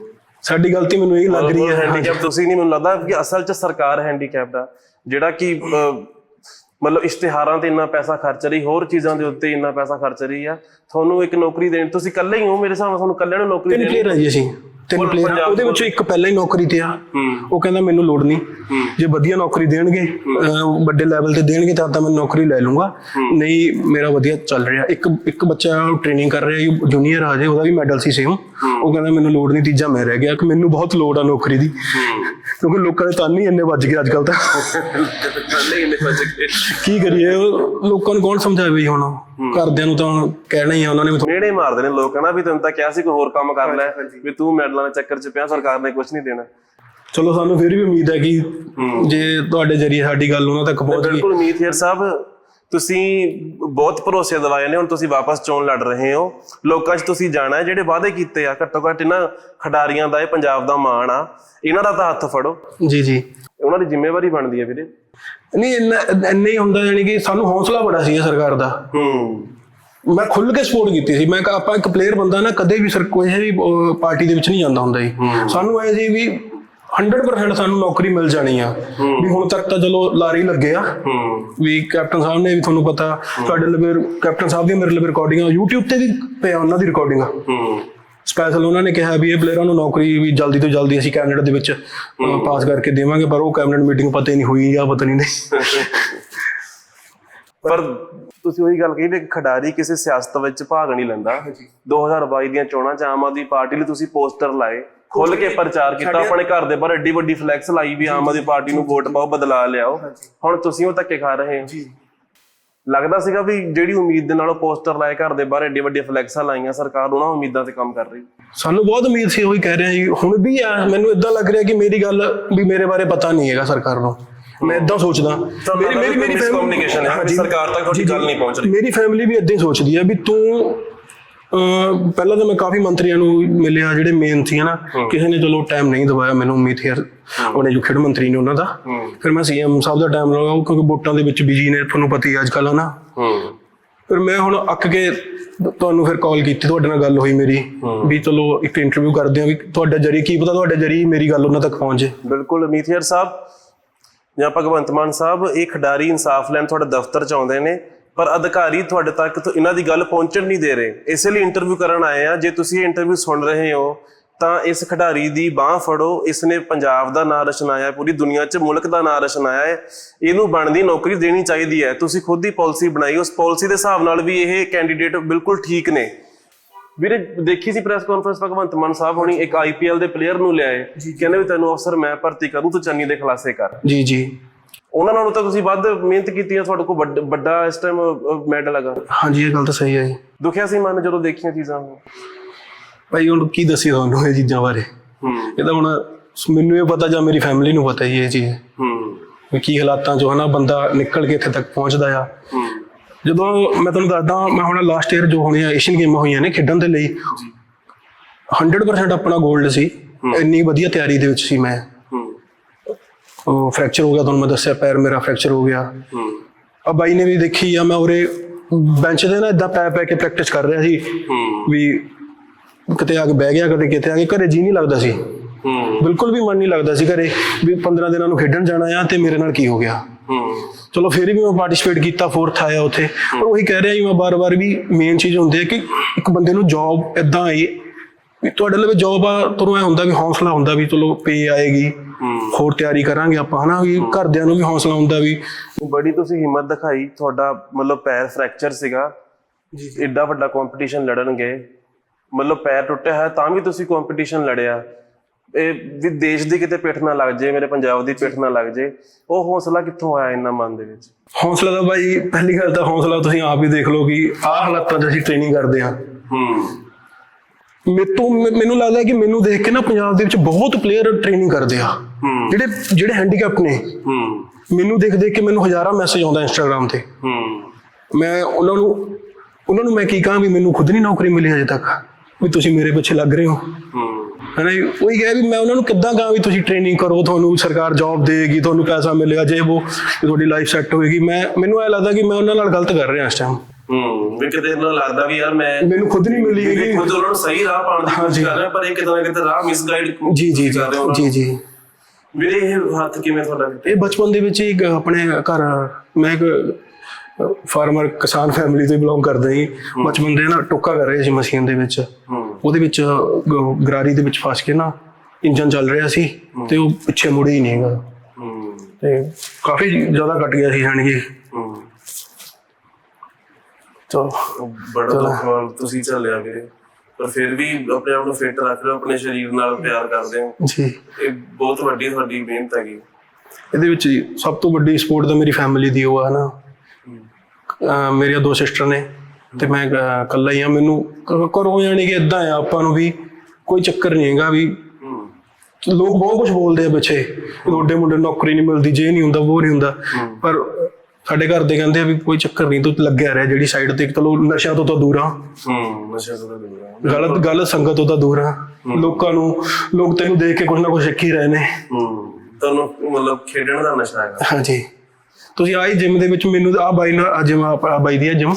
ਸਾਡੀ ਗਲਤੀ ਮੈਨੂੰ ਇਹ ਲੱਗ ਰਹੀ ਹੈ। ਹੈਂਡੀਕੈਪ ਤੁਸੀਂ ਨਹੀਂ ਮੈਨੂੰ ਲੱਗਦਾ ਕਿ ਅਸਲ 'ਚ ਸਰਕਾਰ ਹੈਂਡੀਕੈਪ ਆ। ਜਿਹੜਾ ਕਿ ਮਤਲਬ ਇਸ਼ਤਿਹਾਰਾਂ ਤੇ ਇੰਨਾ ਪੈਸਾ ਖਰਚ ਰਹੀ ਹੋਰ ਚੀਜ਼ਾਂ ਦੇ ਉੱਤੇ ਇੰਨਾ ਪੈਸਾ ਖਰਚ ਰਹੀ ਆ। ਤੁਹਾਨੂੰ ਇੱਕ ਨੌਕਰੀ ਦੇਣ ਤੁਸੀਂ ਇਕੱਲੇ ਹੀ ਹੋ ਮੇਰੇ ਹਿਸਾਬ ਨਾਲ ਤੁਹਾਨੂੰ ਇਕੱਲੇ ਨੂੰ ਨੌਕਰੀ ਤਿੰਨ ਪਲੇਅਰ ਆ ਜੀ ਅਸੀਂ ਤਿੰਨ ਪਲੇਅਰ ਉਹਦੇ ਵਿੱਚੋਂ ਇੱਕ ਪਹਿਲਾਂ ਹੀ ਨੌਕਰੀ ਤੇ ਆ। ਉਹ ਕਹਿੰਦਾ ਮੈਨੂੰ ਲੋੜ ਨਹੀਂ। ਜੇ ਵਧੀਆ ਨੌਕਰੀ ਦੇਣਗੇ ਵੱਡੇ ਲੈਵਲ ਤੇ ਦੇਣਗੇ ਤਾਂ ਤਾਂ ਮੈਂ ਨੌਕਰੀ ਲੈ ਲੂੰਗਾ। ਨਹੀਂ ਮੇਰਾ ਵਧੀਆ ਚੱਲ ਰਿਹਾ। ਇੱਕ ਇੱਕ ਬੱਚਾ ਟ੍ਰੇਨਿੰਗ ਕਰ ਰਿਹਾ ਜੂਨੀਅਰ ਆ ਜੇ ਉਹਦਾ ਵੀ ਮੈਡਲ ਸੀ ਸੇਮ ਉਹ ਕਹਿੰਦਾ ਮੈਨੂੰ ਲੋੜ ਨਹੀਂ ਤੀਜਾ ਮੈਂ ਰਹਿ ਗਿਆ। ਕਿ ਮੈਨੂੰ ਬਹੁਤ ਲੋੜ ਆ ਨੌਕਰੀ ਦੀ। ਕਿਉਂਕਿ ਲੋਕਾਂ ਦੇ ਤਾਨੇ ਹੀ ਇੰਨੇ ਵੱਜ ਗਏ ਅੱਜ ਕੱਲ ਤਾਂ। ਇੰਨੇ ਬਚ ਗਏ। ਕੀ ਕਰੀਏ? ਲੋਕਾਂ ਨੂੰ ਕੌਣ ਸਮਝਾਵੇ ਜੀ ਹੁਣ? ਘਰਦਿਆਂ ਨੂੰ ਤਾਂ ਕਹਿਣਾ ਹੀ ਆ ਉਹਨਾਂ ਨੇ ਵੀ ਨੇੜੇ ਮਾਰਦੇ ਨੇ ਲੋਕ ਹਨਾ? ਵੀ ਤੈਨੂੰ ਤਾਂ ਕਿਹਾ ਸੀ ਕੋਈ ਹੋਰ ਕੰਮ ਕਰ ਲੈ ਵੀ ਤੂੰ ਮੈਡਲਾਂ ਦੇ ਚੱਕਰ 'ਚ ਪਿਆ ਸਰਕਾਰ ਨੇ ਕੁਝ ਨਹੀਂ ਦੇਣਾ। ਚਲੋ ਸਾਨੂੰ ਫਿਰ ਵੀ ਉਮੀਦ ਹੈ ਕਿ ਜੇ ਤੁਹਾਡੇ ਜਰੀਏ ਸਾਡੀ ਗੱਲ ਉਹਨਾਂ ਤੱਕ ਪਹੁੰਚ ਗਈ। ਬਿਲਕੁਲ ਮੀਤ ਹੀਰ ਸਾਹਿਬ ਤੁਸੀਂ ਬਹੁਤ ਭਰੋਸੇ ਦਿਵਾਏ ਨੇ ਹੁਣ ਤੁਸੀਂ ਵਾਪਸ ਚੋਣ ਲੜ ਰਹੇ ਹੋ। ਲੋਕਾਂ 'ਚ ਤੁਸੀਂ ਜਾਣਾ ਹੈ ਜਿਹੜੇ ਵਾਅਦੇ ਕੀਤੇ ਆ ਘੱਟੋ ਘੱਟ ਇਹਨਾਂ ਖਿਡਾਰੀਆਂ ਦਾ ਇਹ ਪੰਜਾਬ ਦਾ ਮਾਣ ਆ। ਇਹਨਾਂ ਦਾ ਤਾਂ ਹੱਥ ਫੜੋ। ਜੀ ਜੀ। ਉਹਨਾਂ ਦੀ ਜ਼ਿੰਮੇਵਾਰੀ ਬਣਦੀ ਹੈ ਵੀਰੇ। ਨਹੀਂ ਇੰਨਾ ਇੰਨਾ ਹੀ ਹੁੰਦਾ ਯਾਨੀ ਕਿ ਸਾਨੂੰ ਹੌਸਲਾ ਬੜਾ ਸੀ ਸਰਕਾਰ ਦਾ। ਹੂੰ। ਮੈਂ ਖੁੱਲ ਕੇ ਸਪੋਰਟ ਕੀਤੀ ਸੀ। ਮੈਂ ਕਿਹਾ ਆਪਾਂ ਇੱਕ ਪਲੇਅਰ ਬੰਦਾ ਨਾ ਕਦੇ ਵੀ ਸਰ ਕੋਈ ਵੀ ਪਾਰਟੀ ਦੇ ਵਿੱਚ ਨਹੀਂ ਜਾਂਦਾ ਹੁੰਦਾ ਜੀ। ਸਾਨੂੰ ਐ ਸੀ ਵੀ 100% ਸਾਨੂੰ ਨੌਕਰੀ ਮਿਲ ਜਾਣੀ ਆ। ਵੀ ਹੁਣ ਤੱਕ ਤਾਂ ਚਲੋ ਲਾਰੇ ਲੱਗੇ ਆ। ਵੀ ਕੈਪਟਨ ਸਾਹਿਬ ਨੇ ਵੀ ਤੁਹਾਨੂੰ ਪਤਾ ਤੁਹਾਡੇ ਲਵੇ ਕੈਪਟਨ ਸਾਹਿਬ ਦੀ ਮੇਰੇ ਲਵੇ ਰਿਕਾਰਡਿੰਗਾਂ YouTube ਤੇ ਵੀ ਪਿਆ ਉਹਨਾਂ ਦੀ ਰਿਕਾਰਡਿੰਗਾਂ ਹੂੰ। ਸਪੈਸ਼ਲ ਉਹਨਾਂ ਨੇ ਕਿਹਾ ਵੀ ਇਹ ਪਲੇਅਰਾਂ ਨੂੰ ਨੌਕਰੀ ਵੀ ਜਲਦੀ ਤੋਂ ਜਲਦੀ ਅਸੀਂ ਕੈਨੇਡਾ ਦੇ ਵਿੱਚ ਪਾਸ ਕਰਕੇ ਦੇਵਾਂਗੇ ਪਰ ਉਹ ਕੈਬਨਿਟ ਮੀਟਿੰਗ ਪਤਾ ਹੀ ਨਹੀਂ ਹੋਈ ਜਾਂ ਪਤਾ ਨਹੀਂ ਨਹੀਂ। ਪਰ ਤੁਸੀਂ ਉਹੀ ਗੱਲ ਕਹੀ ਇੱਕ ਖਿਡਾਰੀ ਕਿਸੇ ਸਿਆਸਤ ਵਿੱਚ ਭਾਗ ਨਹੀਂ ਲੈਂਦਾ। 2022 ਦੀਆਂ ਚੋਣਾਂ 'ਚ ਆਮ ਆਦਮੀ ਪਾਰਟੀ ਲਈ ਤੁਸੀਂ ਪੋਸਟਰ ਲਾਏ ਖੁੱਲ ਕੇ ਪ੍ਰਚਾਰ ਕੀਤਾ ਆਪਣੇ ਘਰ ਦੇ ਬਾਹਰ ਐਡੀ ਵੱਡੀ ਫਲੈਕਸ ਲਾਈ ਵੀ ਆਮ ਆਦਮੀ ਪਾਰਟੀ ਨੂੰ ਵੋਟ ਪਾਓ ਬਦਲਾ ਲਿਆਓ। ਹੁਣ ਤੁਸੀਂ ਉਹ ਧੱਕੇ ਖਾ ਰਹੇ ਹੋ। ਲੱਗਦਾ ਸੀਗਾ ਵੀ ਜਿਹੜੀ ਉਮੀਦ ਦੇ ਨਾਲ ਉਹ ਪੋਸਟਰ ਲਾਏ ਘਰ ਦੇ ਬਾਹਰ ਐਡੀ ਵੱਡੀ ਫਲੈਕਸਾਂ ਲਾਈਆਂ ਸਰਕਾਰ ਉਹਨਾਂ ਉਮੀਦਾਂ ਤੇ ਕੰਮ ਕਰ ਰਹੀ। ਸਾਨੂੰ ਬਹੁਤ ਉਮੀਦ ਸੀ ਉਹੀ ਕਹਿ ਰਿਹਾ ਜੀ। ਹੁਣ ਵੀ ਆ ਮੈਨੂੰ ਇਦਾਂ ਲੱਗ ਰਿਹਾ ਕਿ ਮੇਰੀ ਗੱਲ ਵੀ ਮੇਰੇ ਬਾਰੇ ਪਤਾ ਨਹੀਂ ਹੈਗਾ ਸਰਕਾਰ ਨੂੰ। ਮੈਂ ਇਦਾਂ ਸੋਚਦਾ। ਮੇਰੀ ਮੇਰੀ ਮੇਰੀ ਕਮਿਊਨੀਕੇਸ਼ਨ ਹੈ। ਸਰਕਾਰ ਤੱਕ ਤੁਹਾਡੀ ਗੱਲ ਨਹੀਂ ਪਹੁੰਚ ਰਹੀ। ਮੇਰੀ ਫੈਮਿਲੀ ਵੀ ਇਦਾਂ ਹੀ ਸੋਚਦੀ ਹੈ ਵੀ ਤੂੰ ਪਹਿਲਾਂ ਤਾਂ ਮੈਂ ਕਾਫੀ ਮੰਤਰੀਆਂ ਨੂੰ ਮਿਲਿਆ ਜਿਹੜੇ ਮੇਨ ਸੀ ਹਨਾ। ਕਿਸੇ ਨੇ ਚਲੋ ਟਾਈਮ ਨਹੀਂ ਦਵਾਇਆ ਮੈਨੂੰ ਉਮੀਦ ਹੈ। ਆਪਣੇ ਜੋ ਖੇਡ ਮੰਤਰੀ ਨੇ ਉਹਨਾਂ ਦਾ। ਫਿਰ ਮੈਂ ਸੀਐਮ ਸਾਹਿਬ ਦਾ ਟਾਈਮ ਲਗਾਉ ਕਿਉਂਕਿ ਵੋਟਾਂ ਦੇ ਵਿੱਚ ਬਿਜ਼ੀ ਨੇ ਤੁਹਾਨੂੰ ਪਤਾ ਹੀ ਅੱਜ ਕੱਲ੍ਹ ਹਨਾ। ਫਿਰ ਮੈਂ ਹੁਣ ਅੱਕ ਕੇ ਤੁਹਾਨੂੰ ਫਿਰ ਕਾਲ ਕੀਤੀ ਤੁਹਾਡੇ ਨਾਲ ਗੱਲ ਹੋਈ ਮੇਰੀ ਵੀ ਚਲੋ ਇੱਕ ਇੰਟਰਵਿਊ ਕਰਦੇ ਆ ਵੀ ਤੁਹਾਡਾ ਜਰੀਏ ਕੀ ਪਤਾ ਤੁਹਾਡੇ ਜਰੀਏ ਮੇਰੀ ਗੱਲ ਉਹਨਾਂ ਤੱਕ ਪਹੁੰਚੇ। ਬਿਲਕੁਲ ਮੀਥੀਅਰ ਸਾਹਿਬ ਜਾਂ ਭਗਵੰਤ ਮਾਨ ਸਾਹਿਬ ਇਹ ਖਿਡਾਰੀ ਇਨਸਾਫ ਲੈਣ ਤੁਹਾਡੇ ਦਫ਼ਤਰ ਚ ਆਉਂਦੇ ਨੇ। ਪਰ ਅਧਿਕਾਰੀ ਤੁਹਾਡੇ ਤੱਕ ਤੋਂ ਇਹਨਾਂ ਦੀ ਗੱਲ ਪਹੁੰਚਣ ਨਹੀਂ ਦੇ ਰਹੇ। ਇਸੇ ਲਈ ਇੰਟਰਵਿਊ ਕਰਨ ਆਏ ਆ ਜੇ ਤੁਸੀਂ ਇਹ ਇੰਟਰਵਿਊ ਸੁਣ ਰਹੇ ਹੋ ਤਾਂ ਇਸ ਖਿਡਾਰੀ ਦੀ ਬਾਹ ਫੜੋ। ਇਸ ਨੇ ਪੰਜਾਬ ਦਾ ਨਾਂ ਰਚਨਾਇਆ ਪੂਰੀ ਦੁਨੀਆ 'ਚ ਮੁਲਕ ਦਾ ਨਾਂ ਰਚਨਾਇਆ ਹੈ। ਇਹਨੂੰ ਬਣਦੀ ਨੌਕਰੀ ਦੇਣੀ ਚਾਹੀਦੀ ਹੈ। ਤੁਸੀਂ ਖੁਦ ਹੀ ਪਾਲਿਸੀ ਬਣਾਈ। ਉਸ ਪਾਲਿਸੀ ਦੇ ਹਿਸਾਬ ਨਾਲ ਵੀ ਇਹ ਕੈਂਡੀਡੇਟ ਬਿਲਕੁਲ ਠੀਕ ਨੇ। ਵੀਰੇ ਦੇਖੀ ਸੀ ਪ੍ਰੈਸ ਕਾਨਫਰੰਸ ਭਗਵੰਤ ਮਾਨ ਸਾਹਿਬ ਹੋਣੀ ਇੱਕ ਆਈਪੀਐਲ ਦੇ ਪਲੇਅਰ ਨੂੰ ਲਿਆਏ। ਕਹਿੰਦੇ ਵੀ ਤੈਨੂੰ ਅਫਸਰ ਮੈਂ ਭਰਤੀ ਕਰੂੰ ਤੂੰ ਚੰਨੀ ਦੇ ਖੁਲਾਸੇ ਕਰ। ਜੀ ਜੀ। ਉਹਨਾਂ ਨਾਲੋਂ ਤਾਂ ਤੁਸੀਂ ਵੱਧ ਮਿਹਨਤ ਕੀਤੀ ਹੈ ਤੁਹਾਡੇ ਕੋਲ ਵੱਡ- ਇਸ ਟਾਈਮ ਮੈਡਲ ਹੈਗਾ। ਹਾਂਜੀ ਇਹ ਗੱਲ ਤਾਂ ਸਹੀ ਹੈ ਜੀ। ਦੁਖਿਆ ਸੀ ਮਨ ਜਦੋਂ ਦੇਖੀਆਂ ਚੀਜ਼ਾਂ? ਭਾਈ ਹੁਣ ਕੀ ਦੱਸੀ ਤੁਹਾਨੂੰ ਇਹ ਚੀਜ਼ਾਂ ਬਾਰੇ? ਹੂੰ। ਇਹ ਤਾਂ ਹੁਣ ਮੈਨੂੰ ਇਹ ਪਤਾ ਜਾਂ ਮੇਰੀ ਫੈਮਿਲੀ ਨੂੰ ਪਤਾ ਹੀ ਇਹ ਚੀਜ਼। ਹੂੰ। ਕੀ ਹਾਲਾਤਾਂ ਚੋਂ ਹਨਾ ਬੰਦਾ ਨਿਕਲ ਕੇ ਇੱਥੇ ਤੱਕ ਪਹੁੰਚਦਾ ਆ। ਹੂੰ। ਜਦੋਂ ਮੈਂ ਤੁਹਾਨੂੰ ਦੱਸਦਾ ਮੈਂ ਹੁਣ ਲਾਸਟ ਈਅਰ ਜੋ ਹੋਣੇ ਆ ਏਸ਼ੀਅਨ ਗੇਮਾਂ ਹੋਈਆਂ ਨੇ ਖੇਡਣ ਦੇ ਲਈ 100% ਆਪਣਾ 골ਡ ਸੀ ਇੰਨੀ ਵਧੀਆ ਤਿਆਰੀ ਦੇ ਵਿੱਚ ਸੀ ਮੈਂ। ਫ੍ਰੈਕਚਰ ਹੋ ਗਿਆ ਤੁਹਾਨੂੰ ਮੈਂ ਦੱਸਿਆ ਪੈਰ ਮੇਰਾ ਫ੍ਰੈਕਚਰ ਹੋ ਗਿਆ। ਹੂੰ। ਆ ਬਾਈ ਨੇ ਵੀ ਦੇਖੀ ਆ ਮੈਂ ਉਰੇ ਬੈਂਚ ਤੇ ਨਾ ਇਦਾਂ ਪੈ ਪੈ ਕੇ ਪ੍ਰੈਕਟਿਸ ਕਰ ਰਿਹਾ ਸੀ ਹੂੰ। ਵੀ ਕਿਤੇ ਆ ਕੇ ਬਹਿ ਗਿਆ ਕਦੇ ਕਿਤੇ ਆ ਕੇ ਘਰੇ ਜੀ ਨਹੀਂ ਲੱਗਦਾ ਸੀ। ਹੂੰ। ਬਿਲਕੁਲ ਵੀ ਮਨ ਨਹੀਂ ਲੱਗਦਾ ਸੀ ਘਰੇ ਵੀ 15 ਦਿਨਾਂ ਨੂੰ ਖੇਡਣ ਜਾਣਾ ਆ ਤੇ ਮੇਰੇ ਨਾਲ ਕੀ ਹੋ ਗਿਆ। ਹੂੰ। ਚਲੋ ਫਿਰ ਵੀ ਮੈਂ ਪਾਰਟਿਸਿਪੇਟ ਕੀਤਾ ਫੋਰਥ ਆਇਆ ਉੱਥੇ। ਪਰ ਉਹੀ ਕਹਿ ਰਿਹਾ ਜੀ ਮੈਂ ਬਾਰ-ਬਾਰ ਵੀ ਮੇਨ ਚੀਜ਼ ਹੁੰਦੀ ਹੈ ਕਿ ਇੱਕ ਬੰਦੇ ਨੂੰ ਜੌਬ ਇਦਾਂ ਆਈ ਵੀ ਤੁਹਾਡੇ ਲਈ ਜੌਬ ਆ ਤੁਹਾਨੂੰ ਐ ਹੁੰਦਾ ਵੀ ਹੌਸਲਾ ਹੁੰਦਾ ਵੀ ਚਲੋ ਪੇ ਆਏਗੀ। ਹੂੰ ਹੋਰ ਤਿਆਰੀ ਕਰਾਂਗੇ ਆਪਾਂ ਹਨਾ ਵੀ ਘਰਦਿਆਂ ਨੂੰ ਵੀ ਹੌਸਲਾ ਹੁੰਦਾ ਵੀ ਬੜੀ ਤੁਸੀਂ ਹਿੰਮਤ ਦਿਖਾਈ ਤੁਹਾਡਾ ਮਤਲਬ ਪੈਰ ਫ੍ਰੈਕਚਰ ਸੀਗਾ। ਜੀ ਏਡਾ ਵੱਡਾ ਕੰਪੀਟੀਸ਼ਨ ਲੜਨਗੇ। ਮਤਲਬ ਪੈਰ ਟੁੱਟਿਆ ਹੈ ਤਾਂ ਵੀ ਤੁਸੀਂ ਕੰਪੀਟੀਸ਼ਨ ਲੜਿਆ। ਇਹ ਵੀ ਦੇਸ਼ ਦੀ ਕਿਤੇ ਪਿੱਠ ਨਾ ਲੱਗ ਜੇ ਮੇਰੇ ਪੰਜਾਬ ਦੀ ਪਿੱਠ ਨਾ ਲੱਗ ਜੇ। ਉਹ ਹੌਸਲਾ ਕਿੱਥੋਂ ਆਇਆ ਇੰਨਾ ਮਨ ਦੇ ਵਿੱਚ? ਹੌਸਲਾ ਤਾਂ ਬਾਈ ਪਹਿਲੀ ਗੱਲ ਤਾਂ ਹੌਸਲਾ ਤੁਸੀਂ ਆਪ ਹੀ ਦੇਖ ਲਓ ਕਿ ਆਹ ਹਾਲਾਤਾਂ 'ਚ ਅਸੀਂ ਟ੍ਰੇਨਿੰਗ ਕਰਦੇ ਹਾਂ। ਹੂੰ। ਮੇਤੋਂ ਮੈਨੂੰ ਲੱਗਦਾ ਕਿ ਮੈਨੂੰ ਦੇਖ ਕੇ ਨਾ ਪੰਜਾਬ ਦੇ ਵਿੱਚ ਬਹੁਤ ਪਲੇਅਰ ਟ੍ਰੇਨਿੰਗ ਕਰਦੇ ਆ। ਜਿਹੜੇ ਜਿਹੜੇ ਹੈਂਡੀਕੈਪ ਨੇ ਹੂੰ। ਮੈਨੂੰ ਦੇਖ ਦੇਖ ਕੇ ਮੈਨੂੰ ਹਜ਼ਾਰਾਂ ਮੈਸੇਜ ਆਉਂਦਾ ਇੰਸਟਾਗ੍ਰam ਤੇ। ਹੂੰ। ਮੈਂ ਉਹਨਾਂ ਨੂੰ ਉਹਨਾਂ ਨੂੰ ਮੈਂ ਕੀ ਕਹਾਂ ਵੀ ਮੈਨੂੰ ਖੁਦ ਨਹੀਂ ਨੌਕਰੀ ਮਿਲੀ ਹਜੇ ਤੱਕ ਵੀ ਤੁਸੀਂ ਮੇਰੇ ਪਿੱਛੇ ਲੱਗ ਰਹੇ ਹੋ। ਹੂੰ। ਹਨਾ? ਉਹੀ ਕਿਹਾ ਵੀ ਮੈਂ ਉਹਨਾਂ ਨੂੰ ਕਿੱਦਾਂ ਕਹਾਂ ਵੀ ਤੁਸੀਂ ਟ੍ਰੇਨਿੰਗ ਕਰੋ ਤੁਹਾਨੂੰ ਸਰਕਾਰ ਜੌਬ ਦੇਗੀ ਤੁਹਾਨੂੰ ਪੈਸਾ ਮਿਲੇਗਾ ਜੇ ਉਹ ਤੁਹਾਡੀ ਲਾਈਫ ਸੈੱਟ ਹੋਏਗੀ। ਮੈਂ ਮੈਨੂੰ ਐ ਲੱਗਦਾ ਕਿ ਮੈਂ ਉਹਨਾਂ ਨਾਲ ਗਲਤ ਕਰ ਰਿਹਾ ਇਸ ਟਾਈਮ ਹੂੰ। ਵੀ ਕਿਤੇ ਇਹਨਾਂ ਨੂੰ ਲੱਗਦਾ ਵੀ ਯਾਰ ਮੈਂ ਮੈਨੂੰ ਖੁਦ ਨਹੀਂ ਮਿਲੀ ਹੈਗੀ। ਖੁਦ ਉਹਨਾਂ ਨੂੰ ਸਹੀ ਰਾਹ ਪਾਉਣ ਦੀ ਕੋਸ਼ਿਸ਼ ਕਰ ਰਿਹਾ ਪਰ ਇਹ ਕਿਤੇ ਨਾ ਕਿਤੇ ਰਾਹ ਮਿਸਗਾਈਡ ਜੀ ਹੋ ਜੀ ਜੀ ਜੀ। ਵੀਰੇ ਇਹ ਹੱਥ ਕਿਵੇਂ ਤੁਹਾਡਾ ਇਹ ਬਚਪਨ ਦੇ ਵਿੱਚ ਹੀ ਆਪਣੇ ਘਰ ਮੈਂ ਇੱਕ ਫਾਰਮਰ ਕਿਸਾਨ ਫੈਮਿਲੀ ਤੋਂ ਬਿਲੋਂਗ ਕਰਦਾ ਜੀ। ਬਚਪਨ ਦੇ ਨਾ ਟੋਕਾ ਕਰ ਰਹੇ ਸੀ ਮਸ਼ੀਨ ਦੇ ਵਿੱਚ। ਉਹਦੇ ਵਿੱਚ ਗਰਾਰੀ ਦੇ ਵਿੱਚ ਫਸ ਕੇ ਨਾ ਇੰਜਨ ਚੱਲ ਰਿਹਾ ਸੀ ਤੇ ਉਹ ਪਿੱਛੇ ਮੁੜੇ ਹੀ ਨਹੀਂ ਹੈਗਾ। ਤੇ ਕਾਫੀ ਜ਼ਿਆਦਾ ਕੱਟ ਗਿਆ ਸੀ ਜਾਣੀ ਕਿ। ਚਲੋ। ਬੜਾ ਤੁਸੀਂ ਚੱਲਿਆ ਵੀਰੇ। ਪਰ ਫਿਰ ਵੀ ਆਪਣੇ ਆਪ ਨੂੰ ਫਿੱਟ ਰੱਖ ਰਹੇ ਹੋ ਆਪਣੇ ਸਰੀਰ ਨਾਲ ਪਿਆਰ ਕਰਦੇ ਹੋ। ਜੀ। ਇਹ ਬਹੁਤ ਵੱਡੀ ਤੁਹਾਡੀ ਮਿਹਨਤ ਹੈਗੀ। ਇਹਦੇ ਵਿੱਚ ਸਭ ਤੋਂ ਵੱਡੀ ਸਪੋਰਟ ਤਾਂ ਮੇਰੀ ਫੈਮਿਲੀ ਦੀ ਉਹ ਆ ਨਾ ਮੇਰੀਆਂ ਦੋ ਸਿਸਟਰ ਨੇ ਤੇ ਮੈਂ ਇਕੱਲਾ ਹੀ ਆ। ਮੈਨੂੰ ਘਰੋਂ ਜਾਣੀ ਕਿ ਇਦਾਂ ਆ ਆਪਾਂ ਨੂੰ ਵੀ ਕੋਈ ਚੱਕਰ ਨਹੀਂ ਹੈਗਾ ਵੀ ਲੋਕ ਬਹੁਤ ਕੁਝ ਬੋਲਦੇ ਆ ਪਿੱਛੇ। ਤੁਹਾਡੇ ਮੁੰਡੇ ਨੌਕਰੀ ਨਹੀਂ ਮਿਲਦੀ ਜੇ ਨਹੀਂ ਹੁੰਦਾ ਉਹ ਨਹੀਂ ਹੁੰਦਾ। ਪਰ ਸਾਡੇ ਘਰ ਦੇ ਕਹਿੰਦੇ ਆ ਵੀ ਕੋਈ ਚੱਕਰ ਨਹੀਂ ਤੂੰ ਲੱਗਿਆ ਰਹਿ ਜਿਹੜੀ ਸਾਈਡ ਤੇ ਚਲੋ ਨਸ਼ਿਆਂ ਤੋਂ ਤਾਂ ਦੂਰ ਆ। ਹੂੰ ਨਸ਼ਾ ਤੋਂ ਦੂਰ ਰਹੋ। ਗਲਤ ਗਲਤ ਸੰਗਤ ਤੋਂ ਤਾਂ ਦੂਰ ਆ। ਲੋਕਾਂ ਨੂੰ ਲੋਕ ਤੈਨੂੰ ਦੇਖ ਕੇ ਕੁਝ ਨਾ ਕੁਝ ਸਿੱਖ ਹੀ ਰਹੇ ਨੇ। ਹੂੰ ਤੁਹਾਨੂੰ ਮਤਲਬ ਖੇਡਣ ਦਾ ਨਸ਼ਾ ਹੈਗਾ। ਹਾਂਜੀ। ਤੁਸੀਂ ਆਈ ਜਿਮ ਦੇ ਵਿੱਚ ਮੈਨੂੰ ਆ ਬਾਈ ਨਾਲ ਅੱਜ ਮੈਂ ਆ ਬਾਈ ਦੀ ਜਿਮ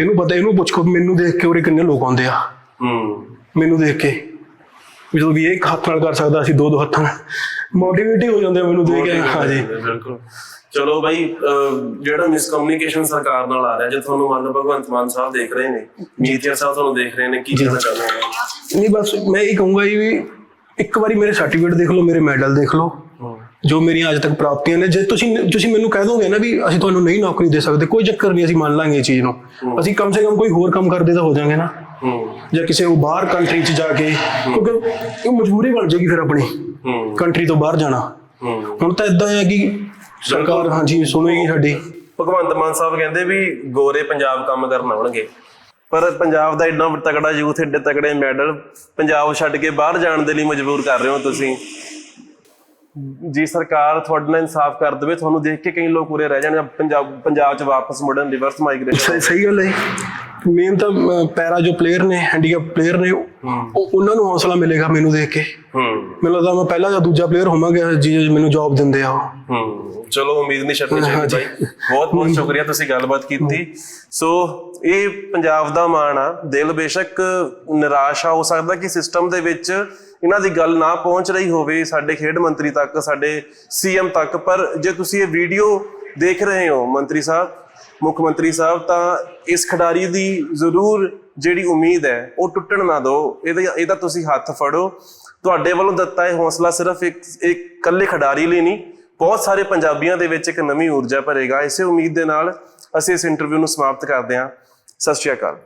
ਇਹਨੂੰ ਪਤਾ ਇਹਨੂੰ ਪੁੱਛੋ ਮੈਨੂੰ ਦੇਖ ਕੇ ਉਰੇ ਕਿੰਨੇ ਲੋਕ ਆਉਂਦੇ ਆ। ਹੂੰ। ਮੈਨੂੰ ਦੇਖ ਕੇ। ਜਦੋਂ ਵੀ ਇੱਕ ਹੱਥ ਨਾਲ ਕਰ ਸਕਦਾ ਅਸੀਂ ਦੋ ਦੋ ਹੱਥਾਂ ਮੋਟੀਵੇਟ ਹੀ ਜਾਂਦੇ ਆ ਮੈਨੂੰ ਦੇਖ ਕੇ ਹਾਂਜੀ। ਬਿਲਕੁਲ। ਚਲੋ ਬਾਈ ਜਿਹੜਾ ਮਿਸਕਮਿਊਨੀਕੇਸ਼ਨ ਸਰਕਾਰ ਨਾਲ ਆ ਰਿਹਾ ਜੇ ਤੁਹਾਨੂੰ ਮੰਨ ਲਓ ਭਗਵੰਤ ਮਾਨ ਸਾਹਿਬ ਦੇਖ ਰਹੇ ਨੇ ਮੀਤਿਆ ਸਾਹਿਬ ਤੁਹਾਨੂੰ ਦੇਖ ਰਹੇ ਨੇ ਕੀ ਕਹਿਣਾ ਚਾਹੁੰਦੇ ਹੋ? ਨਹੀਂ ਬਸ ਮੈਂ ਇਹ ਕਹੂੰਗਾ ਜੀ ਵੀ ਇੱਕ ਵਾਰੀ ਮੇਰੇ ਸਰਟੀਫਿਕੇਟ ਦੇਖ ਲਓ ਮੇਰੇ ਮੈਡਲ ਦੇਖ ਲਓ ਜੋ ਮੇਰੀਆਂ ਅੱਜ ਤੱਕ ਪ੍ਰਾਪਤੀਆਂ ਨੇ। ਜੇ ਤੁਸੀਂ ਤੁਸੀਂ ਮੈਨੂੰ ਕਹਿ ਦੋਗੇ ਨਾ ਵੀ ਅਸੀਂ ਤੁਹਾਨੂੰ ਨਹੀਂ ਨੌਕਰੀ ਦੇ ਸਕਦੇ ਕੋਈ ਚੱਕਰ ਨਹੀਂ ਅਸੀਂ ਮੰਨ ਲਾਂਗੇ ਇਹ ਚੀਜ਼ ਨੂੰ। ਅਸੀਂ ਕਮ ਸੇ ਕਮ ਕੋਈ ਹੋਰ ਕੰਮ ਕਰਦੇ ਤਾਂ ਹੋ ਜਾਾਂਗੇ ਨਾ। ਜਾਂ ਕਿਸੇ ਉਹ ਬਾਹਰ ਕੰਟਰੀ 'ਚ ਜਾ ਕੇ ਕਿਉਂਕਿ ਇਹ ਮਜਬੂਰੀ ਬਣ ਜਾਏਗੀ ਫਿਰ ਆਪਣੀ। ਕੰਟਰੀ ਤੋਂ ਬਾਹਰ ਜਾਣਾ। ਹੁਣ ਤਾਂ ਇਦਾਂ ਹੈ ਕਿ ਸਰਕਾਰ ਹਾਂਜੀ ਸੁਣੇਗੀ ਸਾਡੀ। ਭਗਵੰਤ ਮਾਨ ਸਾਹਿਬ ਕਹਿੰਦੇ ਵੀ ਗੋਰੇ ਪੰਜਾਬ ਕੰਮ ਕਰਨ ਆਉਣਗੇ। ਪਰ ਪੰਜਾਬ ਦਾ ਇੰਨਾ ਤਕੜਾ ਯੂਥ ਏਡੇ ਤਕੜੇ ਮੈਡਲ ਪੰਜਾਬ ਛੱਡ ਕੇ ਬਾਹਰ ਜਾਣ ਦੇ ਲਈ ਮਜਬੂਰ ਕਰ ਰਹੇ ਹੋ ਤੁਸੀਂ। ਜੀ ਸਰਕਾਰ ਤੁਹਾਡੇ ਨਾਲ ਇਨਸਾਫ ਕਰ ਦੇਵੇ ਤੁਹਾਨੂੰ ਦੇਖ ਕੇ ਕਈ ਲੋਕ ਉਰੇ ਰਹਿ ਜਾਣ ਪੰਜਾਬ ਪੰਜਾਬ ਚ ਵਾਪਸ ਮੁੜਨ ਰਿਵਰਸ ਮਾਈਗ੍ਰੇਸ਼ਨ ਸਹੀ ਗੱਲ ਹੈ ਮੇਨ ਤਾਂ ਪੈਰਾ ਜੋ ਪਲੇਅਰ ਨੇ ਹੈਂਡੀਕੈਪ ਪਲੇਅਰ ਨੇ ਉਹ ਉਹਨਾਂ ਨੂੰ ਹੌਸਲਾ ਮਿਲੇਗਾ ਮੈਨੂੰ ਦੇਖ ਕੇ। ਹੂੰ। ਮੈਨੂੰ ਲੱਗਦਾ ਮੈਂ ਪਹਿਲਾ ਜਾਂ ਦੂਜਾ ਪਲੇਅਰ ਹੋਵਾਂਗਾ ਜੀ ਮੈਨੂੰ ਜੌਬ ਦਿੰਦੇ ਆ ਉਹ। ਹੂੰ। ਚਲੋ ਉਮੀਦ ਨਹੀਂ ਛੱਡਣੀ ਚਾਹੀਦੀ ਬਾਈ। ਬਹੁਤ ਬਹੁਤ ਸ਼ੁਕਰੀਆ ਤੁਸੀਂ ਗੱਲਬਾਤ ਕੀਤੀ। ਸੋ ਇਹ ਪੰਜਾਬ ਦਾ ਮਾਣ ਆ। ਦਿਲ ਬੇਸ਼ੱਕ ਨਿਰਾਸ਼ ਆ। ਹੋ ਸਕਦਾ ਕਿ ਸਿਸਟਮ ਦੇ ਵਿੱਚ ਇਹਨਾਂ ਦੀ ਗੱਲ ਨਾ ਪਹੁੰਚ ਰਹੀ ਹੋਵੇ ਸਾਡੇ ਖੇਡ ਮੰਤਰੀ ਤੱਕ, ਸਾਡੇ ਸੀਐਮ ਤੱਕ, ਪਰ ਜੇ ਤੁਸੀਂ ਇਹ ਵੀਡੀਓ ਦੇਖ ਰਹੇ ਹੋ ਮੰਤਰੀ ਸਾਹਿਬ, ਮੁੱਖ ਮੰਤਰੀ ਸਾਹਿਬ, ਤਾਂ ਇਸ ਖਿਡਾਰੀ ਦੀ ਜ਼ਰੂਰ ਜਿਹੜੀ ਉਮੀਦ ਹੈ, ਉਹ ਟੁੱਟਣ ਨਾ ਦਿਓ। ਇਹਦਾ ਇਹਦਾ ਤੁਸੀਂ ਹੱਥ ਫੜੋ। ਤੁਹਾਡੇ ਵੱਲੋਂ ਦਿੱਤਾ ਇਹ ਹੌਸਲਾ ਸਿਰਫ ਇੱਕ ਇੱਕ ਇਕੱਲੇ ਖਿਡਾਰੀ ਲਈ ਨਹੀਂ, ਬਹੁਤ ਸਾਰੇ ਪੰਜਾਬੀਆਂ ਦੇ ਵਿੱਚ ਇੱਕ ਨਵੀਂ ਊਰਜਾ ਭਰੇਗਾ। ਇਸੇ ਉਮੀਦ ਦੇ ਨਾਲ ਅਸੀਂ ਇਸ ਇੰਟਰਵਿਊ ਨੂੰ ਸਮਾਪਤ ਕਰਦੇ ਹਾਂ। ਸਤਿ ਸ਼੍ਰੀ ਅਕਾਲ।